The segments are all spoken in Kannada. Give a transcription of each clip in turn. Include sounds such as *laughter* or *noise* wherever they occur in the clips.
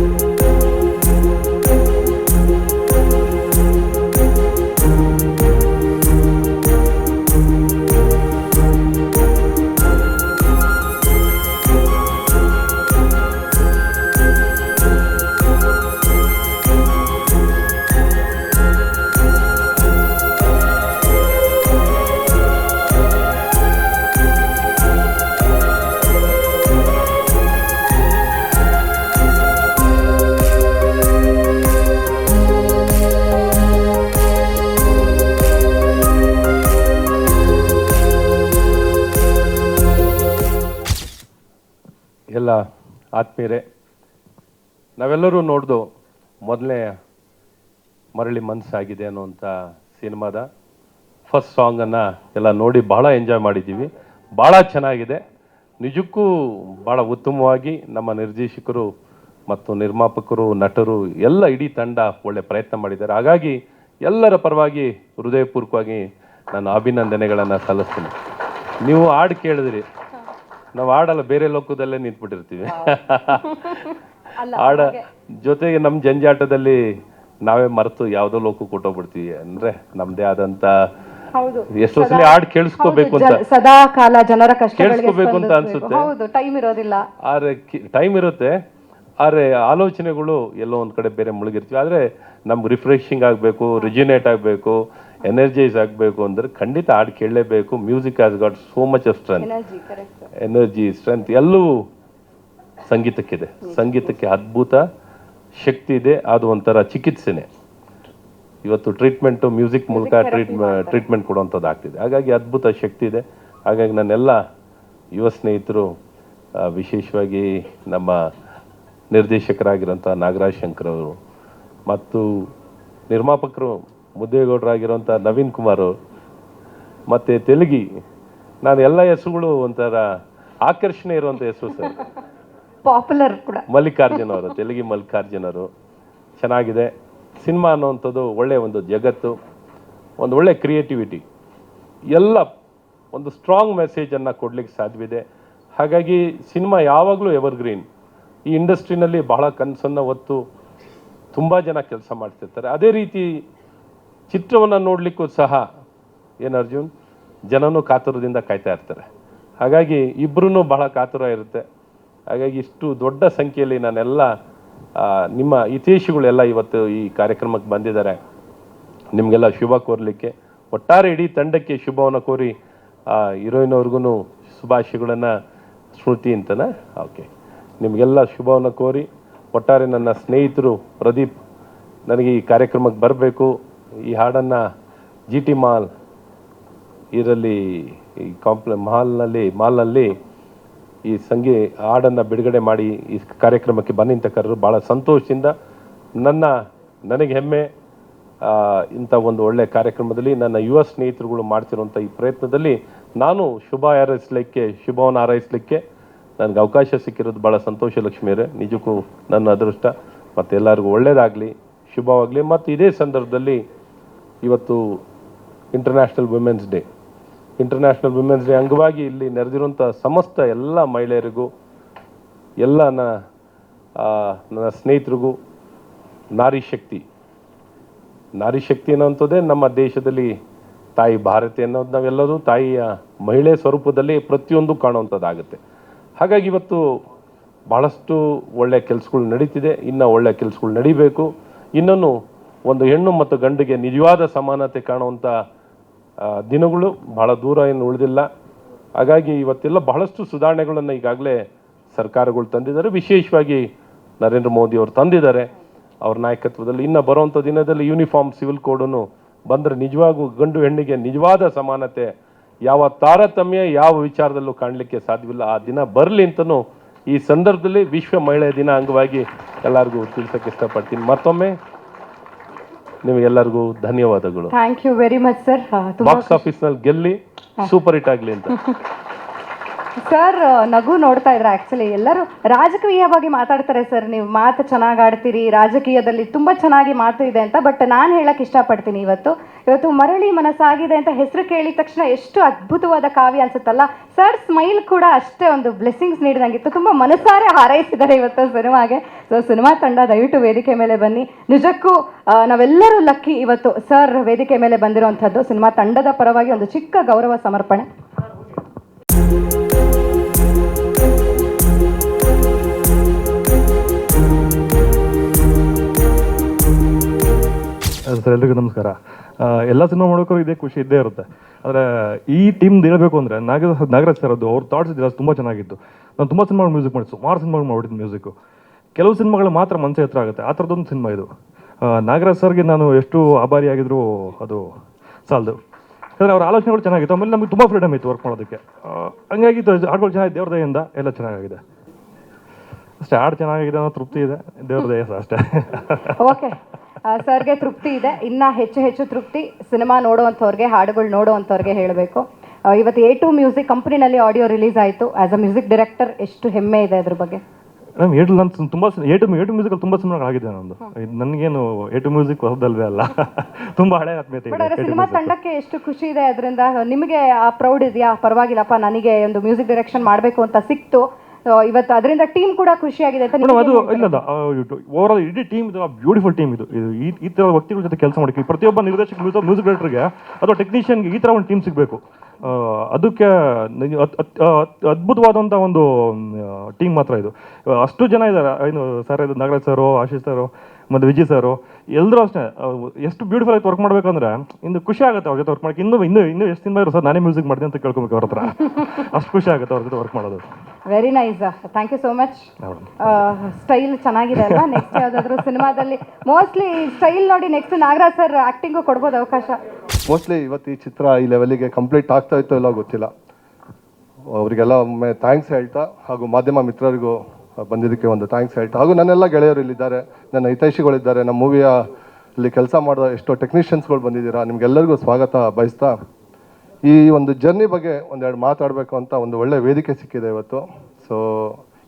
ಎಲ್ಲ ನಾವೆಲ್ಲರೂ ನೋಡ್ದು ಮೊದಲೇ ಮರಳಿ ಮನಸ್ಸಾಗಿದೆ ಅನ್ನುವಂಥ ಸಿನಿಮಾದ ಫಸ್ಟ್ ಸಾಂಗನ್ನು ಎಲ್ಲ ನೋಡಿ ಭಾಳ ಎಂಜಾಯ್ ಮಾಡಿದ್ದೀವಿ. ಭಾಳ ಚೆನ್ನಾಗಿದೆ. ನಿಜಕ್ಕೂ ಭಾಳ ಉತ್ತಮವಾಗಿ ನಮ್ಮ ನಿರ್ದೇಶಕರು ಮತ್ತು ನಿರ್ಮಾಪಕರು, ನಟರು ಎಲ್ಲ ಇಡೀ ತಂಡ ಒಳ್ಳೆ ಪ್ರಯತ್ನ ಮಾಡಿದ್ದಾರೆ. ಹಾಗಾಗಿ ಎಲ್ಲರ ಪರವಾಗಿ ಹೃದಯಪೂರ್ವಕವಾಗಿ ನಾನು ಅಭಿನಂದನೆಗಳನ್ನು ಸಲ್ಲಿಸ್ತೀನಿ. ನೀವು ಹಾಡು ಕೇಳಿದ್ರಿ. ನಾವು ಹಾಡಲ್ಲ, ಬೇರೆ ಲೋಕದಲ್ಲೇ ನಿಂತ್ಬಿಟ್ಟಿರ್ತೀವಿ. ಹಾಡ ಜೊತೆಗೆ ನಮ್ಮ ಜಂಜಾಟದಲ್ಲಿ ನಾವೇ ಮರೆತು ಯಾವ್ದೋ ಲೋಕಕ್ಕೆ ಕೊಟ್ಟೋಗ್ಬಿಡ್ತೀವಿ ಅಂದ್ರೆ ನಮ್ದೇ ಆದಂತ ಎಷ್ಟೋ ಸಲ ಹಾಡ್ ಕೇಳಿಸ್ಕೋಬೇಕು ಅಂತ. ಸದಾ ಕಾಲ ಜನರ ಕಷ್ಟಗಳಿಗೆ ಕೇಳಿಸ್ಕೋಬೇಕು ಅಂತ ಅನ್ಸುತ್ತೆ. ಹೌದು ಟೈಮ್ ಇರೋದಿಲ್ಲ. ಆದ್ರೆ ಟೈಮ್ ಇರುತ್ತೆ. ಆದ್ರೆ ಆಲೋಚನೆಗಳು ಎಲ್ಲೋ ಒಂದ್ ಕಡೆ ಬೇರೆ ಮುಳುಗಿರ್ತೀವಿ. ಆದ್ರೆ ನಮ್ಗೆ ರಿಫ್ರೆಶಿಂಗ್ ಆಗಬೇಕು ರಿಜಿನೇಟ್ ಆಗಬೇಕು ಎನರ್ಜೈಸ್ ಆಗಬೇಕು ಅಂದ್ರೆ ಖಂಡಿತ ಹಾಡ್ ಕೇಳಲೇಬೇಕು. Music has got so much of strength energy strength ಎಲ್ಲವೂ ಸಂಗೀತಕ್ಕಿದೆ. ಸಂಗೀತಕ್ಕೆ ಅದ್ಭುತ ಶಕ್ತಿ ಇದೆ ಅದು ಒಂಥರ ಚಿಕಿತ್ಸೆನೆ. ಇವತ್ತು ಟ್ರೀಟ್ಮೆಂಟು ಮ್ಯೂಸಿಕ್ ಮೂಲಕ ಟ್ರೀಟ್ ಟ್ರೀಟ್ಮೆಂಟ್ ಕೊಡುವಂಥದ್ದು ಆಗ್ತಿದೆ. ಹಾಗಾಗಿ ಅದ್ಭುತ ಶಕ್ತಿ ಇದೆ. ಹಾಗಾಗಿ ನನ್ನೆಲ್ಲ ಯುವ ಸ್ನೇಹಿತರು ವಿಶೇಷವಾಗಿ ನಮ್ಮ ನಿರ್ದೇಶಕರಾಗಿರುವಂಥ ನಾಗರಾಜ್ ಶಂಕರ್ ಅವರು ಮತ್ತು ನಿರ್ಮಾಪಕರು ಮುದ್ದೇಗೌಡರಾಗಿರೋಂಥ ನವೀನ್ ಕುಮಾರ್ ಅವರು ಮತ್ತು ತೆಲುಗಿ ನಾನು ಎಲ್ಲ ಹೆಸರುಗಳು ಒಂಥರ ಆಕರ್ಷಣೆ ಇರುವಂಥ ಹೆಸರು ಸರ್. ಪಾಪ್ಯುಲರ್ ಕೂಡ. ಮಲ್ಲಿಕಾರ್ಜುನ ಅವರು, ತೆಲುಗಿ ಮಲ್ಲಿಕಾರ್ಜುನರು ಚೆನ್ನಾಗಿದೆ. ಸಿನಿಮಾ ಅನ್ನುವಂಥದ್ದು ಒಳ್ಳೆಯ ಒಂದು ಜಗತ್ತು, ಒಂದು ಒಳ್ಳೆ ಕ್ರಿಯೇಟಿವಿಟಿ ಎಲ್ಲ ಒಂದು ಸ್ಟ್ರಾಂಗ್ ಮೆಸೇಜನ್ನು ಕೊಡಲಿಕ್ಕೆ ಸಾಧ್ಯವಿದೆ. ಹಾಗಾಗಿ ಸಿನಿಮಾ ಯಾವಾಗಲೂ ಎವರ್ಗ್ರೀನ್ ಈ ಇಂಡಸ್ಟ್ರಿನಲ್ಲಿ ಬಹಳ ಕನಸನ್ನು ಹೊತ್ತು ತುಂಬ ಜನ ಕೆಲಸ ಮಾಡ್ತಿರ್ತಾರೆ. ಅದೇ ರೀತಿ ಚಿತ್ರವನ್ನು ನೋಡಲಿಕ್ಕೂ ಸಹ ಏನು ಅರ್ಜುನ್? ಜನನೂ ಕಾತುರದಿಂದ ಕಾಯ್ತಾ ಇರ್ತಾರೆ. ಹಾಗಾಗಿ ಇಬ್ಬರೂ ಬಹಳ ಕಾತುರ ಇರುತ್ತೆ. ಹಾಗಾಗಿ ಇಷ್ಟು ದೊಡ್ಡ ಸಂಖ್ಯೆಯಲ್ಲಿ ನಾನೆಲ್ಲ ನಿಮ್ಮ ಹಿತೇಶಿಗಳೆಲ್ಲ ಇವತ್ತು ಈ ಕಾರ್ಯಕ್ರಮಕ್ಕೆ ಬಂದಿದ್ದಾರೆ. ನಿಮಗೆಲ್ಲ ಶುಭ ಕೋರಲಿಕ್ಕೆ. ಒಟ್ಟಾರೆ ಇಡೀ ತಂಡಕ್ಕೆ ಶುಭವನ್ನು ಕೋರಿ ಹೀರೋಯಿನ್ ಅವ್ರಿಗೂ ಶುಭಾಶಯಗಳನ್ನು ಸ್ಮೃತಿ ಅಂತನ? ಓಕೆ. ನಿಮಗೆಲ್ಲ ಶುಭವನ್ನು ಕೋರಿ, ಒಟ್ಟಾರೆ ನನ್ನ ಸ್ನೇಹಿತರು ಪ್ರದೀಪ್, ನನಗೆ ಈ ಕಾರ್ಯಕ್ರಮಕ್ಕೆ ಬರಬೇಕು. ಈ ಹಾಡನ್ನು ಜಿ ಟಿ ಮಾಲ್, ಇದರಲ್ಲಿ ಈ ಕಾಂಪ್ಲೆ, ಮಾಲ್ನಲ್ಲಿ ಮಾಲ್ನಲ್ಲಿ ಈ ಸಂಗೀ ಹಾಡನ್ನು ಬಿಡುಗಡೆ ಮಾಡಿ ಈ ಕಾರ್ಯಕ್ರಮಕ್ಕೆ ಬಂದಿಂತಕ್ಕರು ಭಾಳ ಸಂತೋಷದಿಂದ ನನ್ನ, ನನಗೆ ಹೆಮ್ಮೆ ಇಂಥ ಒಂದು ಒಳ್ಳೆಯ ಕಾರ್ಯಕ್ರಮದಲ್ಲಿ ನನ್ನ ಯುವ ಸ್ನೇಹಿತರುಗಳು ಮಾಡ್ತಿರುವಂಥ ಈ ಪ್ರಯತ್ನದಲ್ಲಿ ನಾನು ಶುಭ ಹಾರೈಸಲಿಕ್ಕೆ, ಶುಭವನ್ನು ಹಾರೈಸಲಿಕ್ಕೆ ನನಗೆ ಅವಕಾಶ ಸಿಕ್ಕಿರೋದು ಭಾಳ ಸಂತೋಷ ಲಕ್ಷ್ಮಿಯರೇ ನಿಜಕ್ಕೂ ನನ್ನ ಅದೃಷ್ಟ. ಮತ್ತು ಎಲ್ಲರಿಗೂ ಒಳ್ಳೆಯದಾಗಲಿ ಶುಭವಾಗಲಿ. ಮತ್ತು ಇದೇ ಸಂದರ್ಭದಲ್ಲಿ ಇವತ್ತು international women's day international women's day ಅಂಗವಾಗಿ ಇಲ್ಲಿ ನೆರೆದಿರುವಂಥ ಸಮಸ್ತ ಎಲ್ಲ ಮಹಿಳೆಯರಿಗೂ, ಎಲ್ಲ ನನ್ನ ಸ್ನೇಹಿತರಿಗೂ ನಾರಿ ಶಕ್ತಿ. ನಾರಿ ಶಕ್ತಿ ಅನ್ನೋಂಥದ್ದೇ ನಮ್ಮ ದೇಶದಲ್ಲಿ ತಾಯಿ ಭಾರತಿ ಅನ್ನೋದು ನಾವೆಲ್ಲರೂ ತಾಯಿಯ ಮಹಿಳೆ ಸ್ವರೂಪದಲ್ಲಿ ಪ್ರತಿಯೊಂದು ಕಾಣುವಂಥದ್ದಾಗುತ್ತೆ. ಹಾಗಾಗಿ ಇವತ್ತು ಭಾಳಷ್ಟು ಒಳ್ಳೆಯ ಕೆಲಸಗಳು ನಡೀತಿದೆ, ಇನ್ನು ಒಳ್ಳೆಯ ಕೆಲಸಗಳು ನಡೀಬೇಕು. ಇನ್ನೂ ಒಂದು ಹೆಣ್ಣು ಮತ್ತು ಗಂಡಿಗೆ ನಿಜವಾದ ಸಮಾನತೆ ಕಾಣುವಂಥ ದಿನಗಳು ಬಹಳ ದೂರ ಏನು ಉಳಿದಿಲ್ಲ. ಹಾಗಾಗಿ ಇವತ್ತೆಲ್ಲ ಬಹಳಷ್ಟು ಸುಧಾರಣೆಗಳನ್ನು ಈಗಾಗಲೇ ಸರ್ಕಾರಗಳು ತಂದಿದ್ದಾರೆ. ವಿಶೇಷವಾಗಿ ನರೇಂದ್ರ ಮೋದಿ ಅವರು ತಂದಿದ್ದಾರೆ. ಅವ್ರ ನಾಯಕತ್ವದಲ್ಲಿ ಇನ್ನು ಬರುವಂಥ ದಿನದಲ್ಲಿ ಯೂನಿಫಾರ್ಮ್ ಸಿವಿಲ್ ಕೋಡನ್ನು ಬಂದರೆ ನಿಜವಾಗೂ ಗಂಡು ಹೆಣ್ಣಿಗೆ ನಿಜವಾದ ಸಮಾನತೆ ಯಾವ ತಾರತಮ್ಯ, ಯಾವ ವಿಚಾರದಲ್ಲೂ ಕಾಣಲಿಕ್ಕೆ ಸಾಧ್ಯವಿಲ್ಲ. ಆ ದಿನ ಬರಲಿ ಅಂತಲೂ ಈ ಸಂದರ್ಭದಲ್ಲಿ ವಿಶ್ವ ಮಹಿಳೆಯ ದಿನ ಅಂಗವಾಗಿ ಎಲ್ಲರಿಗೂ ತಿಳಿಸೋಕ್ಕೆ ಇಷ್ಟಪಡ್ತೀನಿ. ಮತ್ತೊಮ್ಮೆ ನಿಮಗೆಲ್ಲರಿಗೂ ಧನ್ಯವಾದಗಳು. Thank you very much sir box ಆಫೀಸ್ನಲ್ಲಿ ಗೆಲ್ಲಿ ಸೂಪರ್ ಹಿಟ್ ಆಗಲಿ ಅಂತ. *laughs* ಸರ್ ನಗು ನೋಡ್ತಾ ಇದ್ರೆ ಆಕ್ಚುಲಿ ಎಲ್ಲರೂ ರಾಜಕೀಯವಾಗಿ ಮಾತಾಡ್ತಾರೆ ಸರ್ ನೀವು ಮಾತು ಚೆನ್ನಾಗಿ ಆಡ್ತೀರಿ, ರಾಜಕೀಯದಲ್ಲಿ ತುಂಬ ಚೆನ್ನಾಗಿ ಮಾತು ಇದೆ ಅಂತ. ಬಟ್ ನಾನು ಹೇಳಕ್ಕೆ ಇಷ್ಟಪಡ್ತೀನಿ ಇವತ್ತು. ಇವತ್ತು ಮರಳಿ ಮನಸ್ಸಾಗಿದೆ ಅಂತ ಹೆಸರು ಕೇಳಿದ ತಕ್ಷಣ ಎಷ್ಟು ಅದ್ಭುತವಾದ ಕಾವ್ಯ ಅನ್ಸುತ್ತಲ್ಲ. ಸರ್ ಸ್ಮೈಲ್ ಕೂಡ ಅಷ್ಟೇ ಒಂದು ಬ್ಲೆಸ್ಸಿಂಗ್ಸ್ ನೀಡಿದಂಗಿತ್ತು. ತುಂಬ ಮನಸಾರೆ ಹಾರೈಸಿದ್ದಾರೆ ಇವತ್ತು ಸಿನಿಮಾಗೆ. ಸೊ ಸಿನಿಮಾ ತಂಡ ದಯವಿಟ್ಟು ವೇದಿಕೆ ಮೇಲೆ ಬನ್ನಿ. ನಿಜಕ್ಕೂ ನಾವೆಲ್ಲರೂ ಲಕ್ಕಿ ಇವತ್ತು. ಸರ್ ವೇದಿಕೆ ಮೇಲೆ ಬಂದಿರುವಂಥದ್ದು ಸಿನಿಮಾ ತಂಡದ ಪರವಾಗಿ ಒಂದು ಚಿಕ್ಕ ಗೌರವ ಸಮರ್ಪಣೆ. ಸರ್ ಎಲ್ರಿಗೂ ನಮಸ್ಕಾರ ಎಲ್ಲ ಸಿನಿಮಾ ಮಾಡೋಕ್ಕೂ ಇದೇ ಖುಷಿ, ಇದ್ದೇ ಇರುತ್ತೆ. ಆದರೆ ಈ ಟೀಮ್ದು ಹೇಳಬೇಕು ಅಂದರೆ ನಾಗ ನಾಗರಾಜ್ ಸರ್ ಅದು ಅವ್ರ ಥಾಟ್ಸ್ ಇದೆಯಲ್ಲ ತುಂಬ ಚೆನ್ನಾಗಿತ್ತು. ನಾನು ತುಂಬ ಸಿನಿಮಾಗಳು ಮ್ಯೂಸಿಕ್ ಮಾಡಿಸು ಮಾರು ಸಿನಿಮಾಗಳು ಮಾಡಿದ್ದು ಮ್ಯೂಸಿಕ್ಕು ಕೆಲವು ಸಿನಿಮಾಗಳು ಮಾತ್ರ ಮನಸ್ಸೇ ಹತ್ರ ಆಗುತ್ತೆ. ಆ ಥರದ್ದೊಂದು ಸಿನಿಮಾ ಇದು. ನಾಗರಾಜ್ ಸರ್ಗೆ ನಾನು ಎಷ್ಟು ಆಭಾರಿಯಾಗಿದ್ರು ಅದು ಸಾಲದು. ಯಾಕಂದರೆ ಅವ್ರ ಆಲೋಚನೆಗಳು ಚೆನ್ನಾಗಿತ್ತು. ಆಮೇಲೆ ನಮಗೆ ತುಂಬ ಫ್ರೀಡಮ್ ಇತ್ತು ವರ್ಕ್ ಮಾಡೋದಕ್ಕೆ. ಹಂಗಾಗಿ ಹಾಡುಗಳು ಚೆನ್ನಾಗಿ ದೇವ್ರ ದಯಿಂದ ಎಲ್ಲ ಚೆನ್ನಾಗಿದೆ ಅಷ್ಟೇ ಹಾಡು ಚೆನ್ನಾಗಿದೆ ಅನ್ನೋ ತೃಪ್ತಿ ಇದೆ. ದೇವ್ರ ದಯ ಸರ್ ಅಷ್ಟೇ. ಓಕೆ ಸರ್ಗೆ ತೃಪ್ತಿ ಇದೆ. ಇನ್ನ ಹೆಚ್ಚು ಹೆಚ್ಚು ತೃಪ್ತಿ ಸಿನಿಮಾ ನೋಡುವಂಥವ್ರಿಗೆ ಹಾಡುಗಳು ನೋಡುವಂಥವ್ರಿಗೆ ಹೇಳಬೇಕು. ಇವತ್ತು ಎ ಟು ಮ್ಯೂಸಿಕ್ ಕಂಪ್ನಿನಲ್ಲಿ ಆಡಿಯೋ ರಿಲೀಸ್ ಆಯಿತು. ಆಸ್ ಅ ಮ್ಯೂಸಿಕ್ ಡೈರೆಕ್ಟರ್ ಎಷ್ಟು ಹೆಮ್ಮೆ ಇದೆ ಅದ್ರ ಬಗ್ಗೆ? ನಾನು ಏಟು ನಾನು ತುಂಬ ಎ ಟು ಎ ಟು ಮ್ಯೂಸಿಕಲ್ಲಿ ತುಂಬ ಸಿನಿಮಾಗಳಾಗಿದೆ ನಂದು ಇದು ನನಗೇನು ಎ ಟು ಮ್ಯೂಸಿಕ್ ಹೊಸದಲ್ವೇ ಅಲ್ಲ. ತುಂಬ ಹಳೆ ಆತ್ಮೀಯತೆ ಇದೆ ಸಿನಿಮಾ ತಂಡಕ್ಕೆ ಎಷ್ಟು ಖುಷಿ ಇದೆ ಅದರಿಂದ ನಿಮಗೆ ಆ ಪ್ರೌಡ್ ಇದೆಯಾ? ಪರವಾಗಿಲ್ಲಪ್ಪ ನನಗೆ ಒಂದು ಮ್ಯೂಸಿಕ್ ಡೈರೆಕ್ಷನ್ ಮಾಡಬೇಕು ಅಂತ ಸಿಕ್ತು. ಇವತ್ತು ಅದರಿಂದ ಟೀಮ್ ಕೂಡ ಖುಷಿಯಾಗಿದೆ. ಅಂತ ಮೇಡಮ್ ಅದು ಇಲ್ಲ ಓವರ್ ಆಲ್ ಇಡೀ ಟೀಮ್ ಇದು ಬ್ಯೂಟಿಫುಲ್ ಟೀಮ್ ಇದು. ಇದು ಈ ತರ ಥರ ವ್ಯಕ್ತಿಗಳ ಜೊತೆ ಕೆಲಸ ಮಾಡಕ್ಕೆ ಪ್ರತಿಯೊಬ್ಬ ನಿರ್ದೇಶಕ ಮ್ಯೂಸಿಕ್ ಮ್ಯೂಸಿಕ್ ಡೈರೆಕ್ಟರ್ಗೆ ಅಥವಾ ಟೆಕ್ನಿಷಿಯನ್ಗೆ ಈ ಥರ ಒಂದು ಟೀಮ್ ಸಿಗಬೇಕು. ಅದಕ್ಕೆ ಅದ್ಭುತವಾದಂಥ ಒಂದು ಟೀಮ್ ಮಾತ್ರ ಇದು. ಅಷ್ಟು ಜನ ಇದ್ದಾರೆ. ಏನು ಸರ್ ಇದು ನಾಗರಾಜ್ ಸರು ಆಶೀಶ್ ಸರು ಮತ್ತು ವಿಜಯ್ ಸರು ಎಲ್ಲರೂ ಅಷ್ಟೇ ಎಷ್ಟು ಬ್ಯೂಟಿಫುಲ್ ಆಗಿ ವರ್ಕ್ ಮಾಡಬೇಕಂದ್ರೆ ಇನ್ನು ಖುಷಿ ಆಗುತ್ತೆ ಅವ್ರ ಜೊತೆ ವರ್ಕ್ ಮಾಡಕ್ಕೆ. ಇನ್ನೂ ಇನ್ನೂ ಇನ್ನೂ ಎಷ್ಟು ದಿನ ಇರೋ ಸರ್ ನಾನೇ ಮ್ಯೂಸಿಕ್ ಮಾಡ್ತೀನಿ ಅಂತ ಕೇಳ್ಕೊಬೇಕು ಅವ್ರ ಹತ್ರ. *laughs* ಅಷ್ಟು ಖುಷಿ ಆಗುತ್ತೆ ಅವ್ರ ಜೊತೆ ವರ್ಕ್ ಮಾಡೋದು. Very nice thank you so much style ಚೆನ್ನಾಗಿದೆ ಅಲ್ವಾ? ನೆಕ್ಸ್ಟ್ ಯಾವುದಾದ್ರೂ ಸಿನಿಮಾದಲ್ಲಿ? ಮೋಸ್ಟ್ಲಿ ಸ್ಟೈಲ್ ನೋಡಿ ನೆಕ್ಸ್ಟ್ ನಾಗರಾಜ್ ಸರ್ ಆಕ್ಟಿಂಗು ಕೊಡ್ಬೋದು ಅವಕಾಶ. ಮೋಸ್ಟ್ಲಿ ಇವತ್ತು ಈ ಚಿತ್ರ ಈ ಲೆವೆಲಿಗೆ ಕಂಪ್ಲೀಟ್ ಆಗ್ತಾ ಇತ್ತೋ ಇಲ್ಲೋ ಗೊತ್ತಿಲ್ಲ. ಅವರಿಗೆಲ್ಲ ಒಮ್ಮೆ ಥ್ಯಾಂಕ್ಸ್ ಹೇಳ್ತಾ ಹಾಗೂ ಮಾಧ್ಯಮ ಮಿತ್ರರಿಗೂ ಬಂದಿದ್ದಕ್ಕೆ ಒಂದು ಥ್ಯಾಂಕ್ಸ್ ಹೇಳ್ತಾ ಹಾಗೂ ನನ್ನೆಲ್ಲ ಗೆಳೆಯರು ಇಲ್ಲಿದ್ದಾರೆ. ನನ್ನ ಹಿತೈಷಿಗಳಿದ್ದಾರೆ. ನಮ್ಮ ಮೂವಿಯ ಇಲ್ಲಿ ಕೆಲಸ ಮಾಡಿದ ಎಷ್ಟೋ ಟೆಕ್ನಿಷಿಯನ್ಸ್ಗಳು ಬಂದಿದ್ದೀರಾ. ನಿಮಗೆಲ್ಲರಿಗೂ ಸ್ವಾಗತ. ಬಯಸ್ತಾ ಈ ಒಂದು ಜರ್ನಿ ಬಗ್ಗೆ ಒಂದೆರಡು ಮಾತಾಡಬೇಕು ಅಂತ ಒಂದು ಒಳ್ಳೆ ವೇದಿಕೆ ಸಿಕ್ಕಿದೆ ಇವತ್ತು. ಸೊ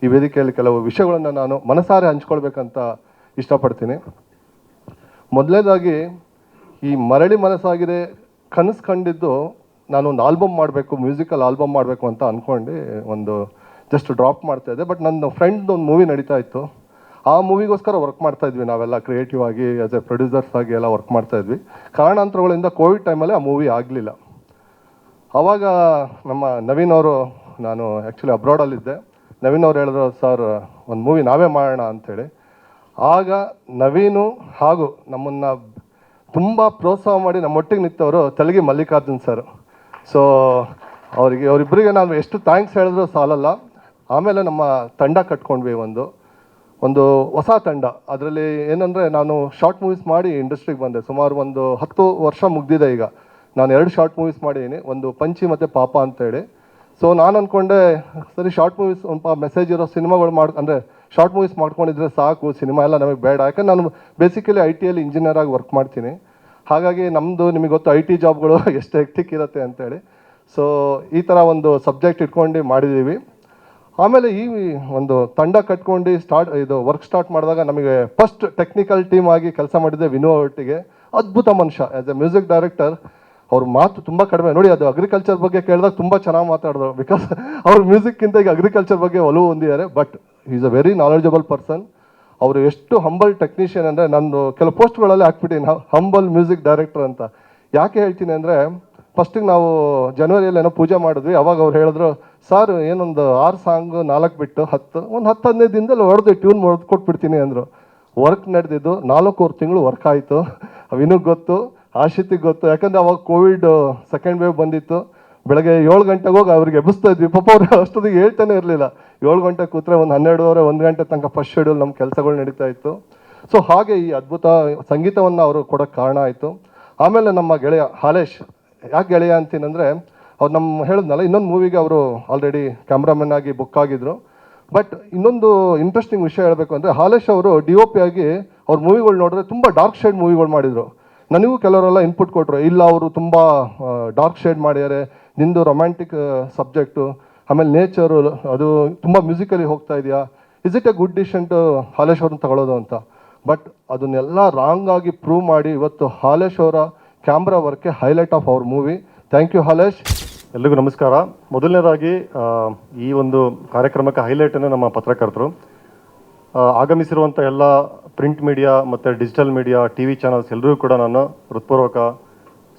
ಈ ವೇದಿಕೆಯಲ್ಲಿ ಕೆಲವು ವಿಷಯಗಳನ್ನು ನಾನು ಮನಸಾರೆ ಹಂಚ್ಕೊಳ್ಬೇಕಂತ ಇಷ್ಟಪಡ್ತೀನಿ. ಮೊದಲನೇದಾಗಿ, ಈ ಮರಳಿ ಮನಸ್ಸಾಗಿದೆ ಕನಸು ಕಂಡಿದ್ದು ಒಂದು ಆಲ್ಬಮ್ ಮಾಡಬೇಕು ಮ್ಯೂಸಿಕಲ್ ಆಲ್ಬಮ್ ಮಾಡಬೇಕು ಅಂತ ಅಂದ್ಕೊಂಡು ಒಂದು ಜಸ್ಟ್ ಡ್ರಾಪ್ ಮಾಡ್ತಾ ಇದ್ದೆ. ಬಟ್ ನನ್ನ ಫ್ರೆಂಡ್ ಒಂದು ಮೂವಿ ನಡೀತಾ ಇತ್ತು. ಆ ಮೂವಿಗೋಸ್ಕರ ವರ್ಕ್ ಮಾಡ್ತಾ ಇದ್ವಿ ನಾವೆಲ್ಲ ಕ್ರಿಯೇಟಿವ್ ಆಗಿ ಆಸ್ ಎ ಪ್ರೊಡ್ಯೂಸರ್ಸ್ ಆಗಿ ಎಲ್ಲ ವರ್ಕ್ ಮಾಡ್ತಾ ಇದ್ವಿ. ಕಾರಣಾಂತರಗಳಿಂದ ಕೋವಿಡ್ ಟೈಮಲ್ಲಿ ಆ ಮೂವಿ ಆಗಲಿಲ್ಲ. ಆವಾಗ ನಮ್ಮ ನವೀನ್ ಅವರು, ನಾನು ಆ್ಯಕ್ಚುಲಿ ಅಬ್ರಾಡಲ್ಲಿದ್ದೆ ನವೀನ್ ಅವ್ರು ಹೇಳಿದ್ರು ಸರ್ ಒಂದು ಮೂವಿ ನಾವೇ ಮಾಡೋಣ ಅಂಥೇಳಿ ಆಗ ನವೀನು ಹಾಗೂ ನಮ್ಮನ್ನು ತುಂಬ ಪ್ರೋತ್ಸಾಹ ಮಾಡಿ ನಮ್ಮೊಟ್ಟಿಗೆ ನಿಂತವರು ತೆಲಗಿ ಮಲ್ಲಿಕಾರ್ಜುನ್ ಸರ್ ಸೊ ಅವರಿಗೆ ಅವರಿಬ್ಬರಿಗೆ ನಾನು ಎಷ್ಟು ಥ್ಯಾಂಕ್ಸ್ ಹೇಳಿದ್ರು ಸಾಲಲ್ಲ. ಆಮೇಲೆ ನಮ್ಮ ತಂಡ ಕಟ್ಕೊಂಡ್ವಿ ಒಂದು ಒಂದು ಹೊಸ ತಂಡ. ಅದರಲ್ಲಿ ಏನಂದರೆ ನಾನು ಶಾರ್ಟ್ ಮೂವೀಸ್ ಮಾಡಿ ಇಂಡಸ್ಟ್ರಿಗೆ ಬಂದೆ. ಸುಮಾರು ಒಂದು ಹತ್ತು ವರ್ಷ ಮುಗ್ದಿದೆ ಈಗ. ನಾನು ಎರಡು ಶಾರ್ಟ್ ಮೂವೀಸ್ ಮಾಡಿದ್ದೀನಿ ಒಂದು ಪಂಚಿ ಮತ್ತು ಪಾಪ ಅಂತೇಳಿ. ಸೊ ನಾನು ಅಂದ್ಕೊಂಡೆ ಸರಿ ಶಾರ್ಟ್ ಮೂವೀಸ್ ಸ್ವಲ್ಪ ಮೆಸೇಜ್ ಇರೋ ಸಿನಿಮಾಗಳು ಮಾಡಿ, ಅಂದರೆ ಶಾರ್ಟ್ ಮೂವೀಸ್ ಮಾಡ್ಕೊಂಡಿದ್ರೆ ಸಾಕು, ಸಿನಿಮಾ ಎಲ್ಲ ನಮಗೆ ಬೇಡ. ಯಾಕಂದ್ರೆ ನಾನು ಬೇಸಿಕಲಿ ಐ ಟಿಯಲ್ಲಿ ಇಂಜಿನಿಯರ್ ಆಗಿ ವರ್ಕ್ ಮಾಡ್ತೀನಿ. ಹಾಗಾಗಿ ನಮ್ಮದು ನಿಮಗೆ ಗೊತ್ತು ಐ ಟಿ ಜಾಬ್ಗಳು *laughs* ಎಷ್ಟು ಹೆಕ್ಟಿಕ್ ಇರುತ್ತೆ ಅಂತೇಳಿ. ಸೊ ಈ ಥರ ಒಂದು ಸಬ್ಜೆಕ್ಟ್ ಇಟ್ಕೊಂಡು ಮಾಡಿದ್ದೀವಿ ಆಮೇಲೆ ಈ ಒಂದು ತಂಡ ಕಟ್ಕೊಂಡು ಸ್ಟಾರ್ಟ್ ಇದು ವರ್ಕ್ ಸ್ಟಾರ್ಟ್ ಮಾಡಿದಾಗ ನಮಗೆ ಫಸ್ಟ್ ಟೆಕ್ನಿಕಲ್ ಟೀಮ್ ಆಗಿ ಕೆಲಸ ಮಾಡಿದ್ದೆ ವಿನೋ ಒಟ್ಟಿಗೆ ಅದ್ಭುತ ಮನುಷ್ಯ. ಆ್ಯಸ್ ಎ ಮ್ಯೂಸಿಕ್ ಡೈರೆಕ್ಟರ್ ಅವ್ರ ಮಾತು ತುಂಬ ಕಡಿಮೆ. ನೋಡಿ, ಅದು ಅಗ್ರಿಕಲ್ಚರ್ ಬಗ್ಗೆ ಕೇಳಿದಾಗ ತುಂಬ ಚೆನ್ನಾಗಿ ಮಾತಾಡಿದ್ರು. ಬಿಕಾಸ್ ಅವ್ರ ಮ್ಯೂಸಿಕ್ಕಿಂತ ಈಗ ಅಗ್ರಿಕಲ್ಚರ್ ಬಗ್ಗೆ ಒಲವು ಹೊಂದಿದ್ದಾರೆ. But is a very knowledgeable person ಅವರು ಎಷ್ಟು ಹಂಬಲ್ ಟೆಕ್ನಿಷಿಯನ್ ಅಂದರೆ ನಾನು ಕೆಲವು ಪೋಸ್ಟ್ಗಳಲ್ಲಿ ಹಾಕ್ಬಿಟ್ಟಿನಿ. ಹಂಬಲ್ ಮ್ಯೂಸಿಕ್ ಡೈರೆಕ್ಟರ್ ಅಂತ. ಯಾಕೆ ಹೇಳ್ತೀನಿ ಅಂದರೆ ಫಸ್ಟಿಗೆ ನಾವು ಜನವರಿಯಲ್ಲಿ ಏನೋ ಪೂಜೆ ಮಾಡಿದ್ವಿ. ಅವಾಗ ಅವ್ರು ಹೇಳಿದ್ರು ಸರ್, ಏನೊಂದು ಆರು ಸಾಂಗ್ ನಾಲ್ಕು ಬಿಟ್ಟು ಹತ್ತು, ಒಂದು ಹತ್ತು ಹದಿನೈದು ದಿನದಲ್ಲಿ ಹೊಡೆದು ಟ್ಯೂನ್ ಹೊಡೆದು ಕೊಟ್ಬಿಡ್ತೀನಿ ಅಂದರು. ವರ್ಕ್ ನಡೆದಿದ್ದು ನಾಲ್ಕೂವರೆ ತಿಂಗಳು ವರ್ಕ್ ಆಯಿತು. ವಿನುಗ್ ಗೊತ್ತು ಆಶಿತಿಗೆ ಗೊತ್ತು. ಯಾಕಂದರೆ ಅವಾಗ ಕೋವಿಡ್ ಸೆಕೆಂಡ್ ವೇವ್ ಬಂದಿತ್ತು. ಬೆಳಗ್ಗೆ ಏಳು ಗಂಟೆಗೆ ಹೋಗಿ ಅವ್ರಿಗೆ ಎಬ್ಬಿಸ್ತಾ ಇದ್ವಿ. ಪಾಪ ಅವ್ರು ಅಷ್ಟೊತ್ತಿಗೆ ಹೇಳ್ತಾನೆ ಇರಲಿಲ್ಲ. ಏಳು ಗಂಟೆ ಕೂತ್ರೆ ಒಂದು ಹನ್ನೆರಡುವರೆ, ಒಂದು ಗಂಟೆ ತನಕ ಫಸ್ಟ್ ಶೆಡ್ಯೂಲ್ ನಮ್ಮ ಕೆಲಸಗಳು ನಡೀತಾ ಇತ್ತು. ಸೊ ಹಾಗೆ ಈ ಅದ್ಭುತ ಸಂಗೀತವನ್ನು ಅವರು ಕೊಡೋಕ್ಕೆ ಕಾರಣ ಆಯಿತು. ಆಮೇಲೆ ನಮ್ಮ ಗೆಳೆಯ ಹಾಲೇಶ್, ಯಾಕೆ ಗೆಳೆಯ ಅಂತೀನಂದರೆ ಅವ್ರು ನಮ್ಮ ಹೇಳಿದ್ನಲ್ಲ, ಇನ್ನೊಂದು ಮೂವಿಗೆ ಅವರು ಆಲ್ರೆಡಿ ಕ್ಯಾಮ್ರಾಮನ್ ಆಗಿ ಬುಕ್ ಆಗಿದ್ರು. ಬಟ್ ಇನ್ನೊಂದು ಇಂಟ್ರೆಸ್ಟಿಂಗ್ ವಿಷಯ ಹೇಳಬೇಕು ಅಂದರೆ, ಹಾಲೇಶ್ ಅವರು ಡಿ ಒ ಪಿ ಆಗಿ ಅವ್ರ ಮೂವಿಗಳು ನೋಡಿದ್ರೆ ತುಂಬ ಡಾರ್ಕ್ ಶೇಡ್ ಮೂವಿಗಳು ಮಾಡಿದರು. ನನಗೂ ಕೆಲವರೆಲ್ಲ ಇನ್ಪುಟ್ ಕೊಟ್ಟರು ಇಲ್ಲ ಅವರು ತುಂಬ ಡಾರ್ಕ್ ಶೇಡ್ ಮಾಡಿದ್ದಾರೆ ನಿಂದು ರೊಮ್ಯಾಂಟಿಕ್ ಸಬ್ಜೆಕ್ಟು ಆಮೇಲೆ ನೇಚರು ಅದು ತುಂಬ ಮ್ಯೂಸಿಕಲಿ ಹೋಗ್ತಾ ಇದೆಯಾ? Is it a good decision to Halesh ಅವ್ರನ್ನ ತಗೊಳ್ಳೋದು ಅಂತ? ಬಟ್ ಅದನ್ನೆಲ್ಲ ರಾಂಗ್ ಆಗಿ ಪ್ರೂವ್ ಮಾಡಿ, ಇವತ್ತು ಹಾಲೇಶ್ ಅವರ ಕ್ಯಾಮ್ರಾ ವರ್ಕೆ ಹೈಲೈಟ್ ಆಫ್ ಅವ್ರ ಮೂವಿ ಥ್ಯಾಂಕ್ ಯು ಹಾಲೇಶ್. ಎಲ್ರಿಗೂ ನಮಸ್ಕಾರ. ಮೊದಲನೇದಾಗಿ ಈ ಒಂದು ಕಾರ್ಯಕ್ರಮಕ್ಕೆ ಹೈಲೈಟನ್ನು ನಮ್ಮ ಪತ್ರಕರ್ತರು. ಆಗಮಿಸಿರುವಂಥ ಎಲ್ಲ ಪ್ರಿಂಟ್ ಮೀಡಿಯಾ ಮತ್ತು digital media T V channels ಎಲ್ಲರಿಗೂ ಕೂಡ ನಾನು ಹೃತ್ಪೂರ್ವಕ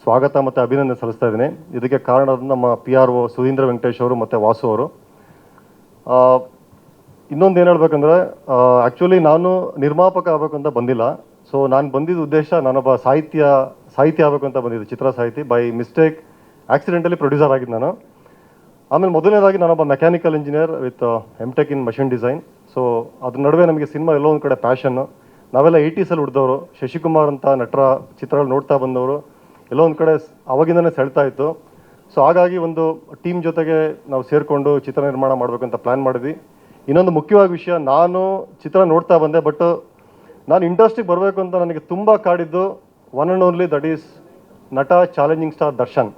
ಸ್ವಾಗತ ಮತ್ತು ಅಭಿನಂದನೆ ಸಲ್ಲಿಸ್ತಾ ಇದ್ದೀನಿ. ಇದಕ್ಕೆ ಕಾರಣ ನಮ್ಮ P R O Sudhindra Venkatesh ಅವರು ಮತ್ತು ವಾಸು ಅವರು. ಇನ್ನೊಂದು ಏನು ಹೇಳ್ಬೇಕಂದ್ರೆ ಆ್ಯಕ್ಚುಲಿ ನಾನು ನಿರ್ಮಾಪಕ ಆಗಬೇಕು ಅಂತ ಬಂದಿಲ್ಲ. ಸೊ ನಾನು ಬಂದಿದ್ದ ಉದ್ದೇಶ ನಾನೊಬ್ಬ ಸಾಹಿತ್ಯ ಸಾಹಿತ್ಯ ಆಗಬೇಕು ಅಂತ ಬಂದಿದ್ದು, ಚಿತ್ರ ಸಾಹಿತಿ ಬೈ ಮಿಸ್ಟೇಕ್ ಆಕ್ಸಿಡೆಂಟಲಿ ಪ್ರೊಡ್ಯೂಸರ್ ಆಗಿದ್ದು ನಾನು. ಆಮೇಲೆ ಮೊದಲನೇದಾಗಿ ನಾನೊಬ್ಬ mechanical engineer with M Tech in machine design so ಅದ್ರ ನಡುವೆ ನಮಗೆ ಸಿನಿಮಾ ಎಲ್ಲೋ ಒಂದು ಕಡೆ ಪ್ಯಾಷನ್ನು ನಾವೆಲ್ಲ ಏಯ್ಟೀಸಲ್ಲಿ ಹುಡ್ದವರು, ಶಶಿಕುಮಾರ್ ಅಂತ ನಟರ ಚಿತ್ರಗಳು ನೋಡ್ತಾ ಬಂದವರು, ಎಲ್ಲೋ ಒಂದು ಕಡೆ ಅವಾಗಿಂದನೇ ಸೆಳ್ತಾ ಇತ್ತು. ಸೊ ಹಾಗಾಗಿ ಒಂದು ಟೀಮ್ ಜೊತೆಗೆ ನಾವು ಸೇರಿಕೊಂಡು ಚಿತ್ರ ನಿರ್ಮಾಣ ಮಾಡಬೇಕು ಅಂತ ಪ್ಲ್ಯಾನ್ ಮಾಡಿದ್ವಿ. ಇನ್ನೊಂದು ಮುಖ್ಯವಾದ ವಿಷಯ, ನಾನು ಚಿತ್ರ ನೋಡ್ತಾ ಬಂದೆ ಬಟ್ ನಾನು ಇಂಡಸ್ಟ್ರಿಗೆ ಬರಬೇಕು ಅಂತ ನನಗೆ ತುಂಬ ಕಾಡಿದ್ದು one and only that is ನಟ ಚಾಲೆಂಜಿಂಗ್ ಸ್ಟಾರ್ ದರ್ಶನ್.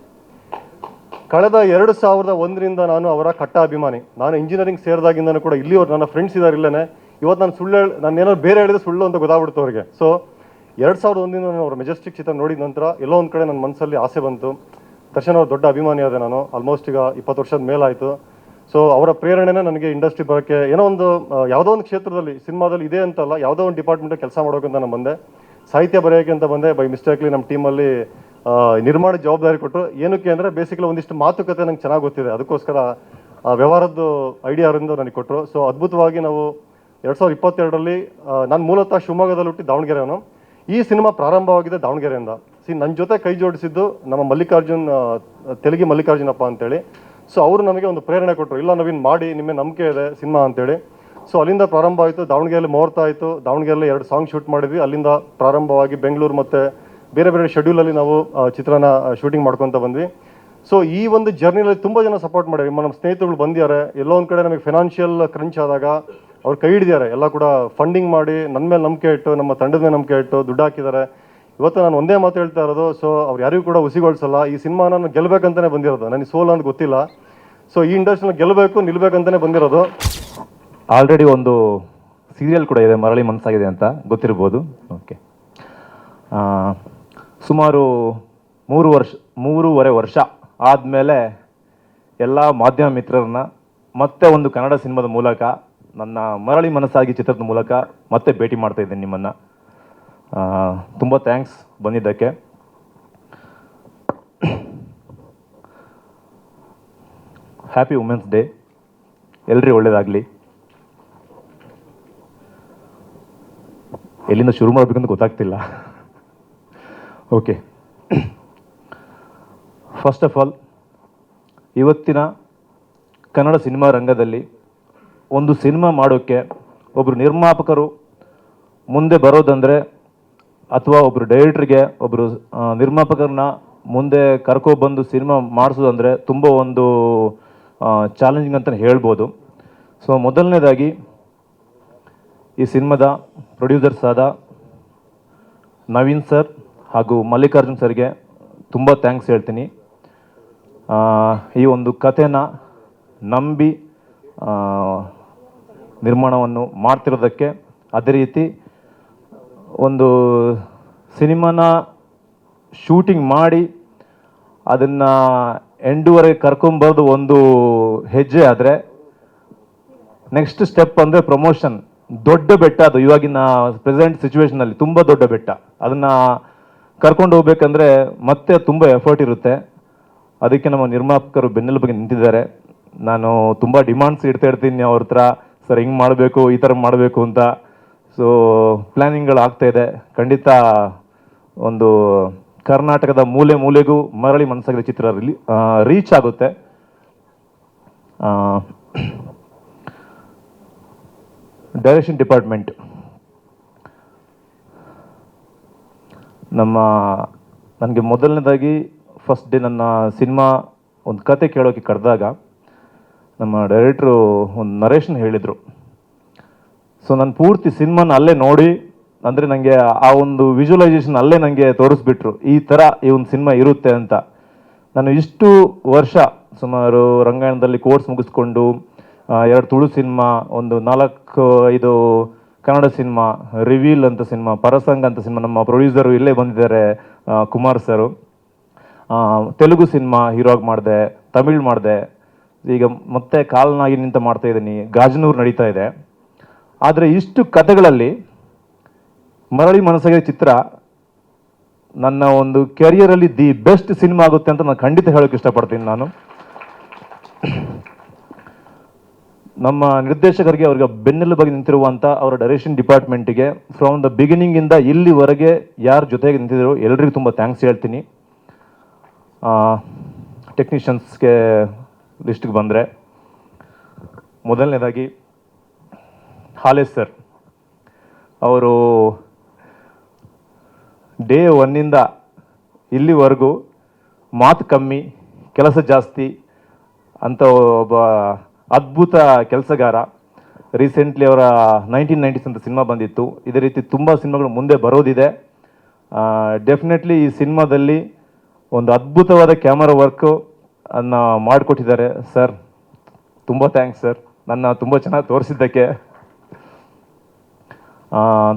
ಕಳೆದ ಎರಡು ಸಾವಿರದ ಒಂದರಿಂದ ನಾನು ಅವರ ಕಟ್ಟ ಅಭಿಮಾನಿ. ನಾನು ಇಂಜಿನಿಯರಿಂಗ್ ಸೇರಿದಾಗಿಂದನೂ ಕೂಡ ಇಲ್ಲಿಯವ್ರು ನನ್ನ ಫ್ರೆಂಡ್ಸ್ ಇದ್ದಾರೆ ಇಲ್ಲೇ ಇವತ್ತು ನಾನು ಸುಳ್ಳು ಹೇಳಿ ನಾನು ಏನಾದ್ರು ಬೇರೆ ಹೇಳಿದ್ರೆ ಸುಳ್ಳು ಅಂತ ಗೊತ್ತಾಗ್ಬಿಡ್ತು ಅವ್ರಿಗೆ. ಸೊ ಎರಡು ಸಾವಿರದ ಒಂದಿಂದ ನಾನು ಅವ್ರ ಮೆಜೆಸ್ಟಿಕ್ ಚಿತ್ರ ನೋಡಿದ ನಂತರ ಎಲ್ಲೋ ಒಂದು ಕಡೆ ನನ್ನ ಮನಸ್ಸಲ್ಲಿ ಆಸೆ ಬಂತು. ದರ್ಶನ್ ಅವ್ರ ದೊಡ್ಡ ಅಭಿಮಾನಿ ಆದೆ ನಾನು. ಆಲ್ಮೋಸ್ಟ್ ಈಗ ಇಪ್ಪತ್ತು ವರ್ಷದ ಮೇಲಾಯಿತು. ಸೊ ಅವರ ಪ್ರೇರಣೆನೇ ನನಗೆ ಇಂಡಸ್ಟ್ರಿ ಬರೋಕ್ಕೆ ಏನೋ ಒಂದು ಯಾವುದೋ ಒಂದು ಕ್ಷೇತ್ರದಲ್ಲಿ, ಸಿನಿಮಾದಲ್ಲಿ ಇದೆ ಅಂತಲ್ಲ, ಯಾವುದೋ ಒಂದು ಡಿಪಾರ್ಟ್ಮೆಂಟ್ ಕೆಲಸ ಮಾಡೋಕ್ಕಂತ ನಾನು ಬಂದೆ. ಸಾಹಿತ್ಯ ಬರೆಯೋಕ್ಕೆ ಅಂತ ಬಂದೆ. ಬೈ ಮಿಸ್ಟೇಕ್ಲಿ ನಮ್ಮ ಟೀಮಲ್ಲಿ ನಿರ್ಮಾಣ ಜವಾಬ್ದಾರಿ ಕೊಟ್ಟರು ಏನಕ್ಕೆ ಅಂದರೆ ಬೇಸಿಕಲಿ ಒಂದಿಷ್ಟು ಮಾತುಕತೆ ನಂಗೆ ಚೆನ್ನಾಗಿ ಗೊತ್ತಿದೆ. ಅದಕ್ಕೋಸ್ಕರ ಆ, ವ್ಯವಹಾರದ್ದು ಐಡಿಯಾ ಅವರಿಂದ ನನಗೆ ಕೊಟ್ಟರು ಸೊ ಅದ್ಭುತವಾಗಿ ನಾವು ಎರಡು ಸಾವಿರದ ಇಪ್ಪತ್ತೆರಡರಲ್ಲಿ ನಾನು ಮೂಲತಃ ಶಿವಮೊಗ್ಗದಲ್ಲಿ ಹುಟ್ಟಿ ದಾವಣಗೆರೆಯವನು. ಈ ಸಿನಿಮಾ ಪ್ರಾರಂಭವಾಗಿದೆ ದಾವಣಗೆರೆಯಿಂದ. ಸಿ ನನ್ನ ಜೊತೆ ಕೈ ಜೋಡಿಸಿದ್ದು ನಮ್ಮ ಮಲ್ಲಿಕಾರ್ಜುನ್ ತೆಲುಗಿ ಮಲ್ಲಿಕಾರ್ಜುನಪ್ಪ ಅಂತೇಳಿ. ಸೊ ಅವರು ನಮಗೆ ಒಂದು ಪ್ರೇರಣೆ ಕೊಟ್ಟರು ಇಲ್ಲ ನವೀನ್ ಮಾಡಿ ನಿಮ್ಮ ನಂಬಿಕೆ ಇದೆ ಸಿನಿಮಾ ಅಂತೇಳಿ. ಸೊ ಅಲ್ಲಿಂದ ಪ್ರಾರಂಭ ಆಯಿತು. ದಾವಣಗೆರೆಯಲ್ಲಿ ಮುಹೂರ್ತ ಆಯಿತು. ದಾವಣಗೆರೆಯಲ್ಲಿ ಎರಡು ಸಾಂಗ್ ಶೂಟ್ ಮಾಡಿದ್ವಿ. ಅಲ್ಲಿಂದ ಪ್ರಾರಂಭವಾಗಿ ಬೆಂಗಳೂರು ಮತ್ತು ಬೇರೆ ಬೇರೆ ಶೆಡ್ಯೂಲಲ್ಲಿ ನಾವು ಚಿತ್ರನ ಶೂಟಿಂಗ್ ಮಾಡ್ಕೊತ ಬಂದ್ವಿ. ಸೊ ಈ ಒಂದು ಜರ್ನಿಯಲ್ಲಿ ತುಂಬ ಜನ ಸಪೋರ್ಟ್ ಮಾಡಿರಿ ನಮ್ಮ ಸ್ನೇಹಿತರುಗಳು ಬಂದಿದ್ದಾರೆ. ಎಲ್ಲೋ ಒಂದು ಕಡೆ ನಮಗೆ ಫಿನಾನ್ಷಿಯಲ್ ಕ್ರಂಚ್ ಆದಾಗ ಅವ್ರು ಕೈ ಹಿಡಿದಿದ್ದಾರೆ. ಎಲ್ಲ ಕೂಡ ಫಂಡಿಂಗ್ ಮಾಡಿ ನನ್ನ ಮೇಲೆ ನಂಬಿಕೆ ಇಟ್ಟು, ನಮ್ಮ ತಂಡದ ಮೇಲೆ ನಂಬಿಕೆ ಇಟ್ಟು ದುಡ್ಡು ಹಾಕಿದ್ದಾರೆ. ಇವತ್ತು ನಾನು ಒಂದೇ ಮಾತು ಹೇಳ್ತಾ ಇರೋದು ಸೊ ಅವ್ರು ಯಾರಿಗೂ ಕೂಡ ಹುಸಿಗೊಳಿಸಲ್ಲ ಈ ಸಿನಿಮಾ ನಾನು ಗೆಲ್ಲಬೇಕಂತಲೇ ಬಂದಿರೋದು. ನನಗೆ ಸೋಲ್ ಅಂತ ಗೊತ್ತಿಲ್ಲ. ಸೊ ಈ ಇಂಡಸ್ಟ್ರಿನ ಗೆಲ್ಲಬೇಕು ನಿಲ್ಬೇಕಂತಲೇ ಬಂದಿರೋದು. ಆಲ್ರೆಡಿ ಒಂದು ಸೀರಿಯಲ್ ಕೂಡ ಇದೆ. ಮರಳಿ ಮನಸ್ಸಾಗಿದೆ ಅಂತ ಗೊತ್ತಿರ್ಬೋದು. ಓಕೆ ಸುಮಾರು ಮೂರು ವರ್ಷ, ಮೂರುವರೆ ವರ್ಷ ಆದಮೇಲೆ ಎಲ್ಲ ಮಾಧ್ಯಮ ಮಿತ್ರರನ್ನ, ಮತ್ತೆ ಒಂದು ಕನ್ನಡ ಸಿನಿಮಾದ ಮೂಲಕ, ನನ್ನ ಮರಳಿ ಮನಸ್ಸಾಗಿ ಚಿತ್ರದ ಮೂಲಕ ಮತ್ತೆ ಭೇಟಿ ಮಾಡ್ತಾ ಇದ್ದೀನಿ ನಿಮ್ಮನ್ನು. ತುಂಬ ಥ್ಯಾಂಕ್ಸ್ ಬಂದಿದ್ದಕ್ಕೆ. ಹ್ಯಾಪಿ ವುಮೆನ್ಸ್ ಡೇ ಎಲ್ಲರಿಗೂ ಒಳ್ಳೆಯದಾಗಲಿ ಎಲ್ಲಿಂದ ಶುರು ಮಾಡಬೇಕಂತ ಗೊತ್ತಾಗ್ತಿಲ್ಲ. ಓಕೆ. ಫಸ್ಟ್ ಆಫ್ ಆಲ್ ಇವತ್ತಿನ ಕನ್ನಡ ಸಿನಿಮಾ ರಂಗದಲ್ಲಿ ಒಂದು ಸಿನಿಮಾ ಮಾಡೋಕ್ಕೆ ಒಬ್ಬರು ನಿರ್ಮಾಪಕರು ಮುಂದೆ ಬರೋದಂದರೆ ಅಥವಾ ಒಬ್ಬರು ಡೈರೆಕ್ಟ್ರಿಗೆ ಒಬ್ಬರು ನಿರ್ಮಾಪಕರನ್ನ ಮುಂದೆ ಕರ್ಕೊಬಂದು ಸಿನಿಮಾ ಮಾಡಿಸೋದಂದರೆ ತುಂಬ ಒಂದು ಚಾಲೆಂಜಿಂಗ್ ಅಂತಲೇ ಹೇಳ್ಬೋದು. ಸೊ ಮೊದಲನೇದಾಗಿ ಈ ಸಿನಿಮಾದ ಪ್ರೊಡ್ಯೂಸರ್ಸ್ ಆದ ನವೀನ್ ಸರ್ ಹಾಗೂ ಮಲ್ಲಿಕಾರ್ಜುನ್ ಸರ್ಗೆ ತುಂಬ ಥ್ಯಾಂಕ್ಸ್ ಹೇಳ್ತೀನಿ. ಈ ಒಂದು ಕಥೆನ ನಂಬಿ ನಿರ್ಮಾಣವನ್ನು ಮಾಡ್ತಿರೋದಕ್ಕೆ ಅದೇ ರೀತಿ ಒಂದು ಸಿನಿಮಾನ ಶೂಟಿಂಗ್ ಮಾಡಿ ಅದನ್ನು ಎಂಡುವರೆಗೆ ಕರ್ಕೊಂಬರೋದು ಒಂದು ಹೆಜ್ಜೆ ಆದರೆ ನೆಕ್ಸ್ಟ್ ಸ್ಟೆಪ್ ಅಂದರೆ ಪ್ರಮೋಷನ್ ದೊಡ್ಡ ಬೆಟ್ಟ ಅದು ಇವಾಗಿನ ಪ್ರೆಸೆಂಟ್ ಸಿಚುವೇಶನಲ್ಲಿ ತುಂಬ ದೊಡ್ಡ ಬೆಟ್ಟ. ಅದನ್ನು ಕರ್ಕೊಂಡು ಹೋಗ್ಬೇಕಂದ್ರೆ ಮತ್ತೆ ತುಂಬ ಎಫರ್ಟ್ ಇರುತ್ತೆ. ಅದಕ್ಕೆ ನಮ್ಮ ನಿರ್ಮಾಪಕರು ಬೆನ್ನೆಲುಬಿಗೆ ನಿಂತಿದ್ದಾರೆ. ನಾನು ತುಂಬ ಡಿಮಾಂಡ್ಸ್ ಇಡ್ತಾ ಇರ್ತೀನಿ ಅವ್ರ ಹತ್ರ, ಸರ್, ಹಿಂಗೆ ಮಾಡಬೇಕು, ಈ ಥರ ಮಾಡಬೇಕು ಅಂತ. ಸೊ ಪ್ಲ್ಯಾನಿಂಗ್ಗಳು ಆಗ್ತಾ ಇದೆ. ಖಂಡಿತ ಒಂದು ಕರ್ನಾಟಕದ ಮೂಲೆ ಮೂಲೆಗೂ ಮರಳಿ ಮನಸ್ಸಾಗಿದೆ ಚಿತ್ರ ರಿಲಿ ರೀಚ್ ಆಗುತ್ತೆ. ಡೈರೆಕ್ಷನ್ ಡಿಪಾರ್ಟ್ಮೆಂಟ್ *coughs* ನಮ್ಮ, ನನಗೆ ಮೊದಲನೇದಾಗಿ ಫಸ್ಟ್ ಡೇ ನನ್ನ ಸಿನಿಮಾ ಒಂದು ಕತೆ ಕೇಳೋಕೆ ಕರೆದಾಗ ನಮ್ಮ ಡೈರೆಕ್ಟ್ರು ಒಂದು ನರೇಶನ್ ಹೇಳಿದರು. ಸೊ ನಾನು ಪೂರ್ತಿ ಸಿನಿಮಾನ ಅಲ್ಲೇ ನೋಡಿ, ಅಂದರೆ ನನಗೆ ಆ ಒಂದು ವಿಜುವಲೈಸೇಷನ್ ಅಲ್ಲೇ ನನಗೆ ತೋರಿಸ್ಬಿಟ್ರು, ಈ ಥರ ಈ ಒಂದು ಸಿನಿಮಾ ಇರುತ್ತೆ ಅಂತ. ನಾನು ಇಷ್ಟು ವರ್ಷ ಸುಮಾರು ರಂಗಾಯಣದಲ್ಲಿ ಕೋರ್ಸ್ ಮುಗಿಸ್ಕೊಂಡು ಎರಡು ತುಳು ಸಿನಿಮಾ, ಒಂದು ನಾಲ್ಕು, ಐದು ಕನ್ನಡ ಸಿನಿಮಾ ರಿವೀಲ್ ಅಂತ ಸಿನಿಮಾ, ಪರಸಂಗ ಅಂತ ಸಿನಿಮಾ ನಮ್ಮ ಪ್ರೊಡ್ಯೂಸರು ಇಲ್ಲೇ ಬಂದಿದ್ದಾರೆ ಕುಮಾರ್ ಸರು ತೆಲುಗು ಸಿನಿಮಾ ಹೀರೋಗ್ ಮಾಡಿದೆ, ತಮಿಳ್ ಮಾಡಿದೆ. ಈಗ ಮತ್ತೆ ಕಾಲನಾಗಿ ನಿಂತ ಮಾಡ್ತಾ ಇದ್ದೀನಿ, ಗಾಜನೂರು ನಡೀತಾ ಇದೆ. ಆದರೆ ಇಷ್ಟು ಕಥೆಗಳಲ್ಲಿ ಮರಳಿ ಮನಸ್ಸಿಗೆ ಚಿತ್ರ ನನ್ನ ಒಂದು ಕೆರಿಯರಲ್ಲಿ ದಿ ಬೆಸ್ಟ್ ಸಿನಿಮಾ ಆಗುತ್ತೆ ಅಂತ ನಾನು ಖಂಡಿತ ಹೇಳೋಕೆ ಇಷ್ಟಪಡ್ತೀನಿ ನಾನು. ನಮ್ಮ ನಿರ್ದೇಶಕರಿಗೆ ಅವರಿಗೆ ಬೆನ್ನೆಲುಬಾಗಿ ನಿಂತಿರುವಂಥ ಅವರ ಡೈರೆಕ್ಷನ್ ಡಿಪಾರ್ಟ್ಮೆಂಟಿಗೆ ಫ್ರಮ್ ದ ಬಿಗಿನಿಂಗಿಂದ ಇಲ್ಲಿವರೆಗೆ ಯಾರ ಜೊತೆಗೆ ನಿಂತಿದ್ರು ಎಲ್ರಿಗೂ ತುಂಬ ಥ್ಯಾಂಕ್ಸ್ ಹೇಳ್ತೀನಿ. ಟೆಕ್ನಿಷಿಯನ್ಸ್ಗೆ ಲಿಸ್ಟ್ಗೆ ಬಂದರೆ ಮೊದಲನೇದಾಗಿ ಹಾಲೇಶ್ ಸರ್ ಅವರು ಡೇ ಒನ್ನಿಂದ ಇಲ್ಲಿವರೆಗೂ ಮಾತು ಕಮ್ಮಿ, ಕೆಲಸ ಜಾಸ್ತಿ ಅಂತ ಒಬ್ಬ ಅದ್ಭುತ ಕೆಲಸಗಾರ. ರೀಸೆಂಟ್ಲಿ ಅವರ ನೈನ್ಟೀನ್ ನೈಂಟೀಸ್ ಅಂತ ಸಿನಿಮಾ ಬಂದಿತ್ತು. ಇದೇ ರೀತಿ ತುಂಬ ಸಿನಿಮಾಗಳು ಮುಂದೆ ಬರೋದಿದೆ. ಡೆಫಿನೆಟ್ಲಿ ಈ ಸಿನಿಮಾದಲ್ಲಿ ಒಂದು ಅದ್ಭುತವಾದ ಕ್ಯಾಮರಾ ವರ್ಕು ಅನ್ನು ಮಾಡಿಕೊಟ್ಟಿದ್ದಾರೆ. ಸರ್ ತುಂಬ ಥ್ಯಾಂಕ್ಸ್ ಸರ್ ನನ್ನ ತುಂಬ ಚೆನ್ನಾಗಿ ತೋರಿಸಿದ್ದಕ್ಕೆ.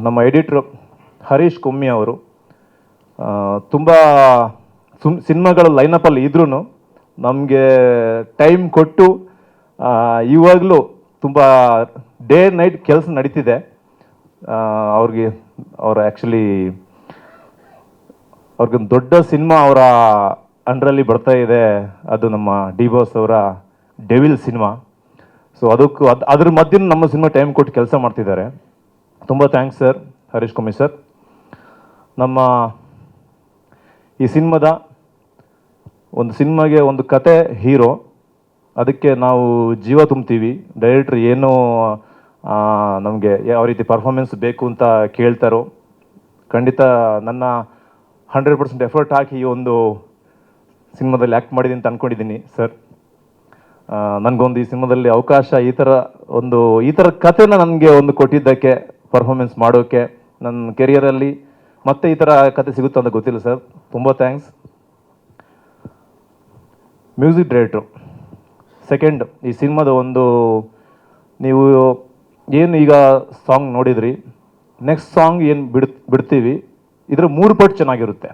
ನಮ್ಮ ಎಡಿಟ್ರು ಹರೀಶ್ ಕೊಮ್ಮಿ ಅವರು ತುಂಬ ಸುಮ್, ಸಿನಿಮಾಗಳ ಲೈನಪ್ಪಲ್ಲಿ ಇದ್ರೂ ನಮಗೆ ಟೈಮ್ ಕೊಟ್ಟು ಇವಾಗಲೂ ತುಂಬ ಡೇ ನೈಟ್ ಕೆಲಸ ನಡೀತಿದೆ. ಅವ್ರಿಗೆ, ಅವರು ಆ್ಯಕ್ಚುಲಿ ಅವ್ರಿಗೊಂದು ದೊಡ್ಡ ಸಿನಿಮಾ ಅವರ ಅಂಡ್ರಲ್ಲಿ ಬರ್ತಾ ಇದೆ. ಅದು ನಮ್ಮ ಡಿ ಬಾಸ್ ಅವರ ಡೆವಿಲ್ ಸಿನಿಮಾ. ಸೊ ಅದಕ್ಕೂ ಅದು, ಅದ್ರ ಮಧ್ಯೆ ನಮ್ಮ ಸಿನಿಮಾ ಟೈಮ್ ಕೊಟ್ಟು ಕೆಲಸ ಮಾಡ್ತಿದ್ದಾರೆ. ತುಂಬ ಥ್ಯಾಂಕ್ಸ್ ಸರ್ ಹರೀಶ್ ಕುಮಿ ಸರ್ ನಮ್ಮ ಈ ಸಿನಿಮಾದ ಒಂದು ಸಿನಿಮಾಗೆ ಒಂದು ಕತೆ ಹೀರೋ ಅದಕ್ಕೆ ನಾವು ಜೀವ ತುಂಬ್ತೀವಿ. ಡೈರೆಕ್ಟ್ರ್ ಏನು ನಮಗೆ ಯಾವ ರೀತಿ ಪರ್ಫಾರ್ಮೆನ್ಸ್ ಬೇಕು ಅಂತ ಕೇಳ್ತಾರೋ, ಖಂಡಿತ ನನ್ನ ಹಂಡ್ರೆಡ್ ಪರ್ಸೆಂಟ್ ಎಫರ್ಟ್ ಹಾಕಿ ಈ ಒಂದು ಸಿನಿಮಾದಲ್ಲಿ ಆ್ಯಕ್ಟ್ ಮಾಡಿದ್ದೀನಿ ಅಂತ ಅಂದ್ಕೊಂಡಿದ್ದೀನಿ ಸರ್ ನನಗೊಂದು ಈ ಸಿನಿಮಾದಲ್ಲಿ ಅವಕಾಶ ಈ ಥರ ಒಂದು, ಈ ಥರ ಕಥೆನ ನನಗೆ ಒಂದು ಕೊಟ್ಟಿದ್ದಕ್ಕೆ ಪರ್ಫಾರ್ಮೆನ್ಸ್ ಮಾಡೋಕ್ಕೆ ನನ್ನ ಕೆರಿಯರಲ್ಲಿ ಮತ್ತೆ ಈ ಥರ ಕತೆ ಸಿಗುತ್ತೆ ಅಂತ ಗೊತ್ತಿಲ್ಲ ಸರ್ ತುಂಬ ಥ್ಯಾಂಕ್ಸ್ ಮ್ಯೂಸಿಕ್ ಡೈರೆಕ್ಟ್ರು ಸೆಕೆಂಡ್ ಈ ಸಿನಿಮಾದ ಒಂದು ನೀವು ಏನು ಈಗ ಸಾಂಗ್ ನೋಡಿದ್ರಿ ನೆಕ್ಸ್ಟ್ ಸಾಂಗ್ ಏನು ಬಿಡ್, ಬಿಡ್ತೀವಿ, ಇದರ ಮೂರು ಪಟ್ಟು ಚೆನ್ನಾಗಿರುತ್ತೆ.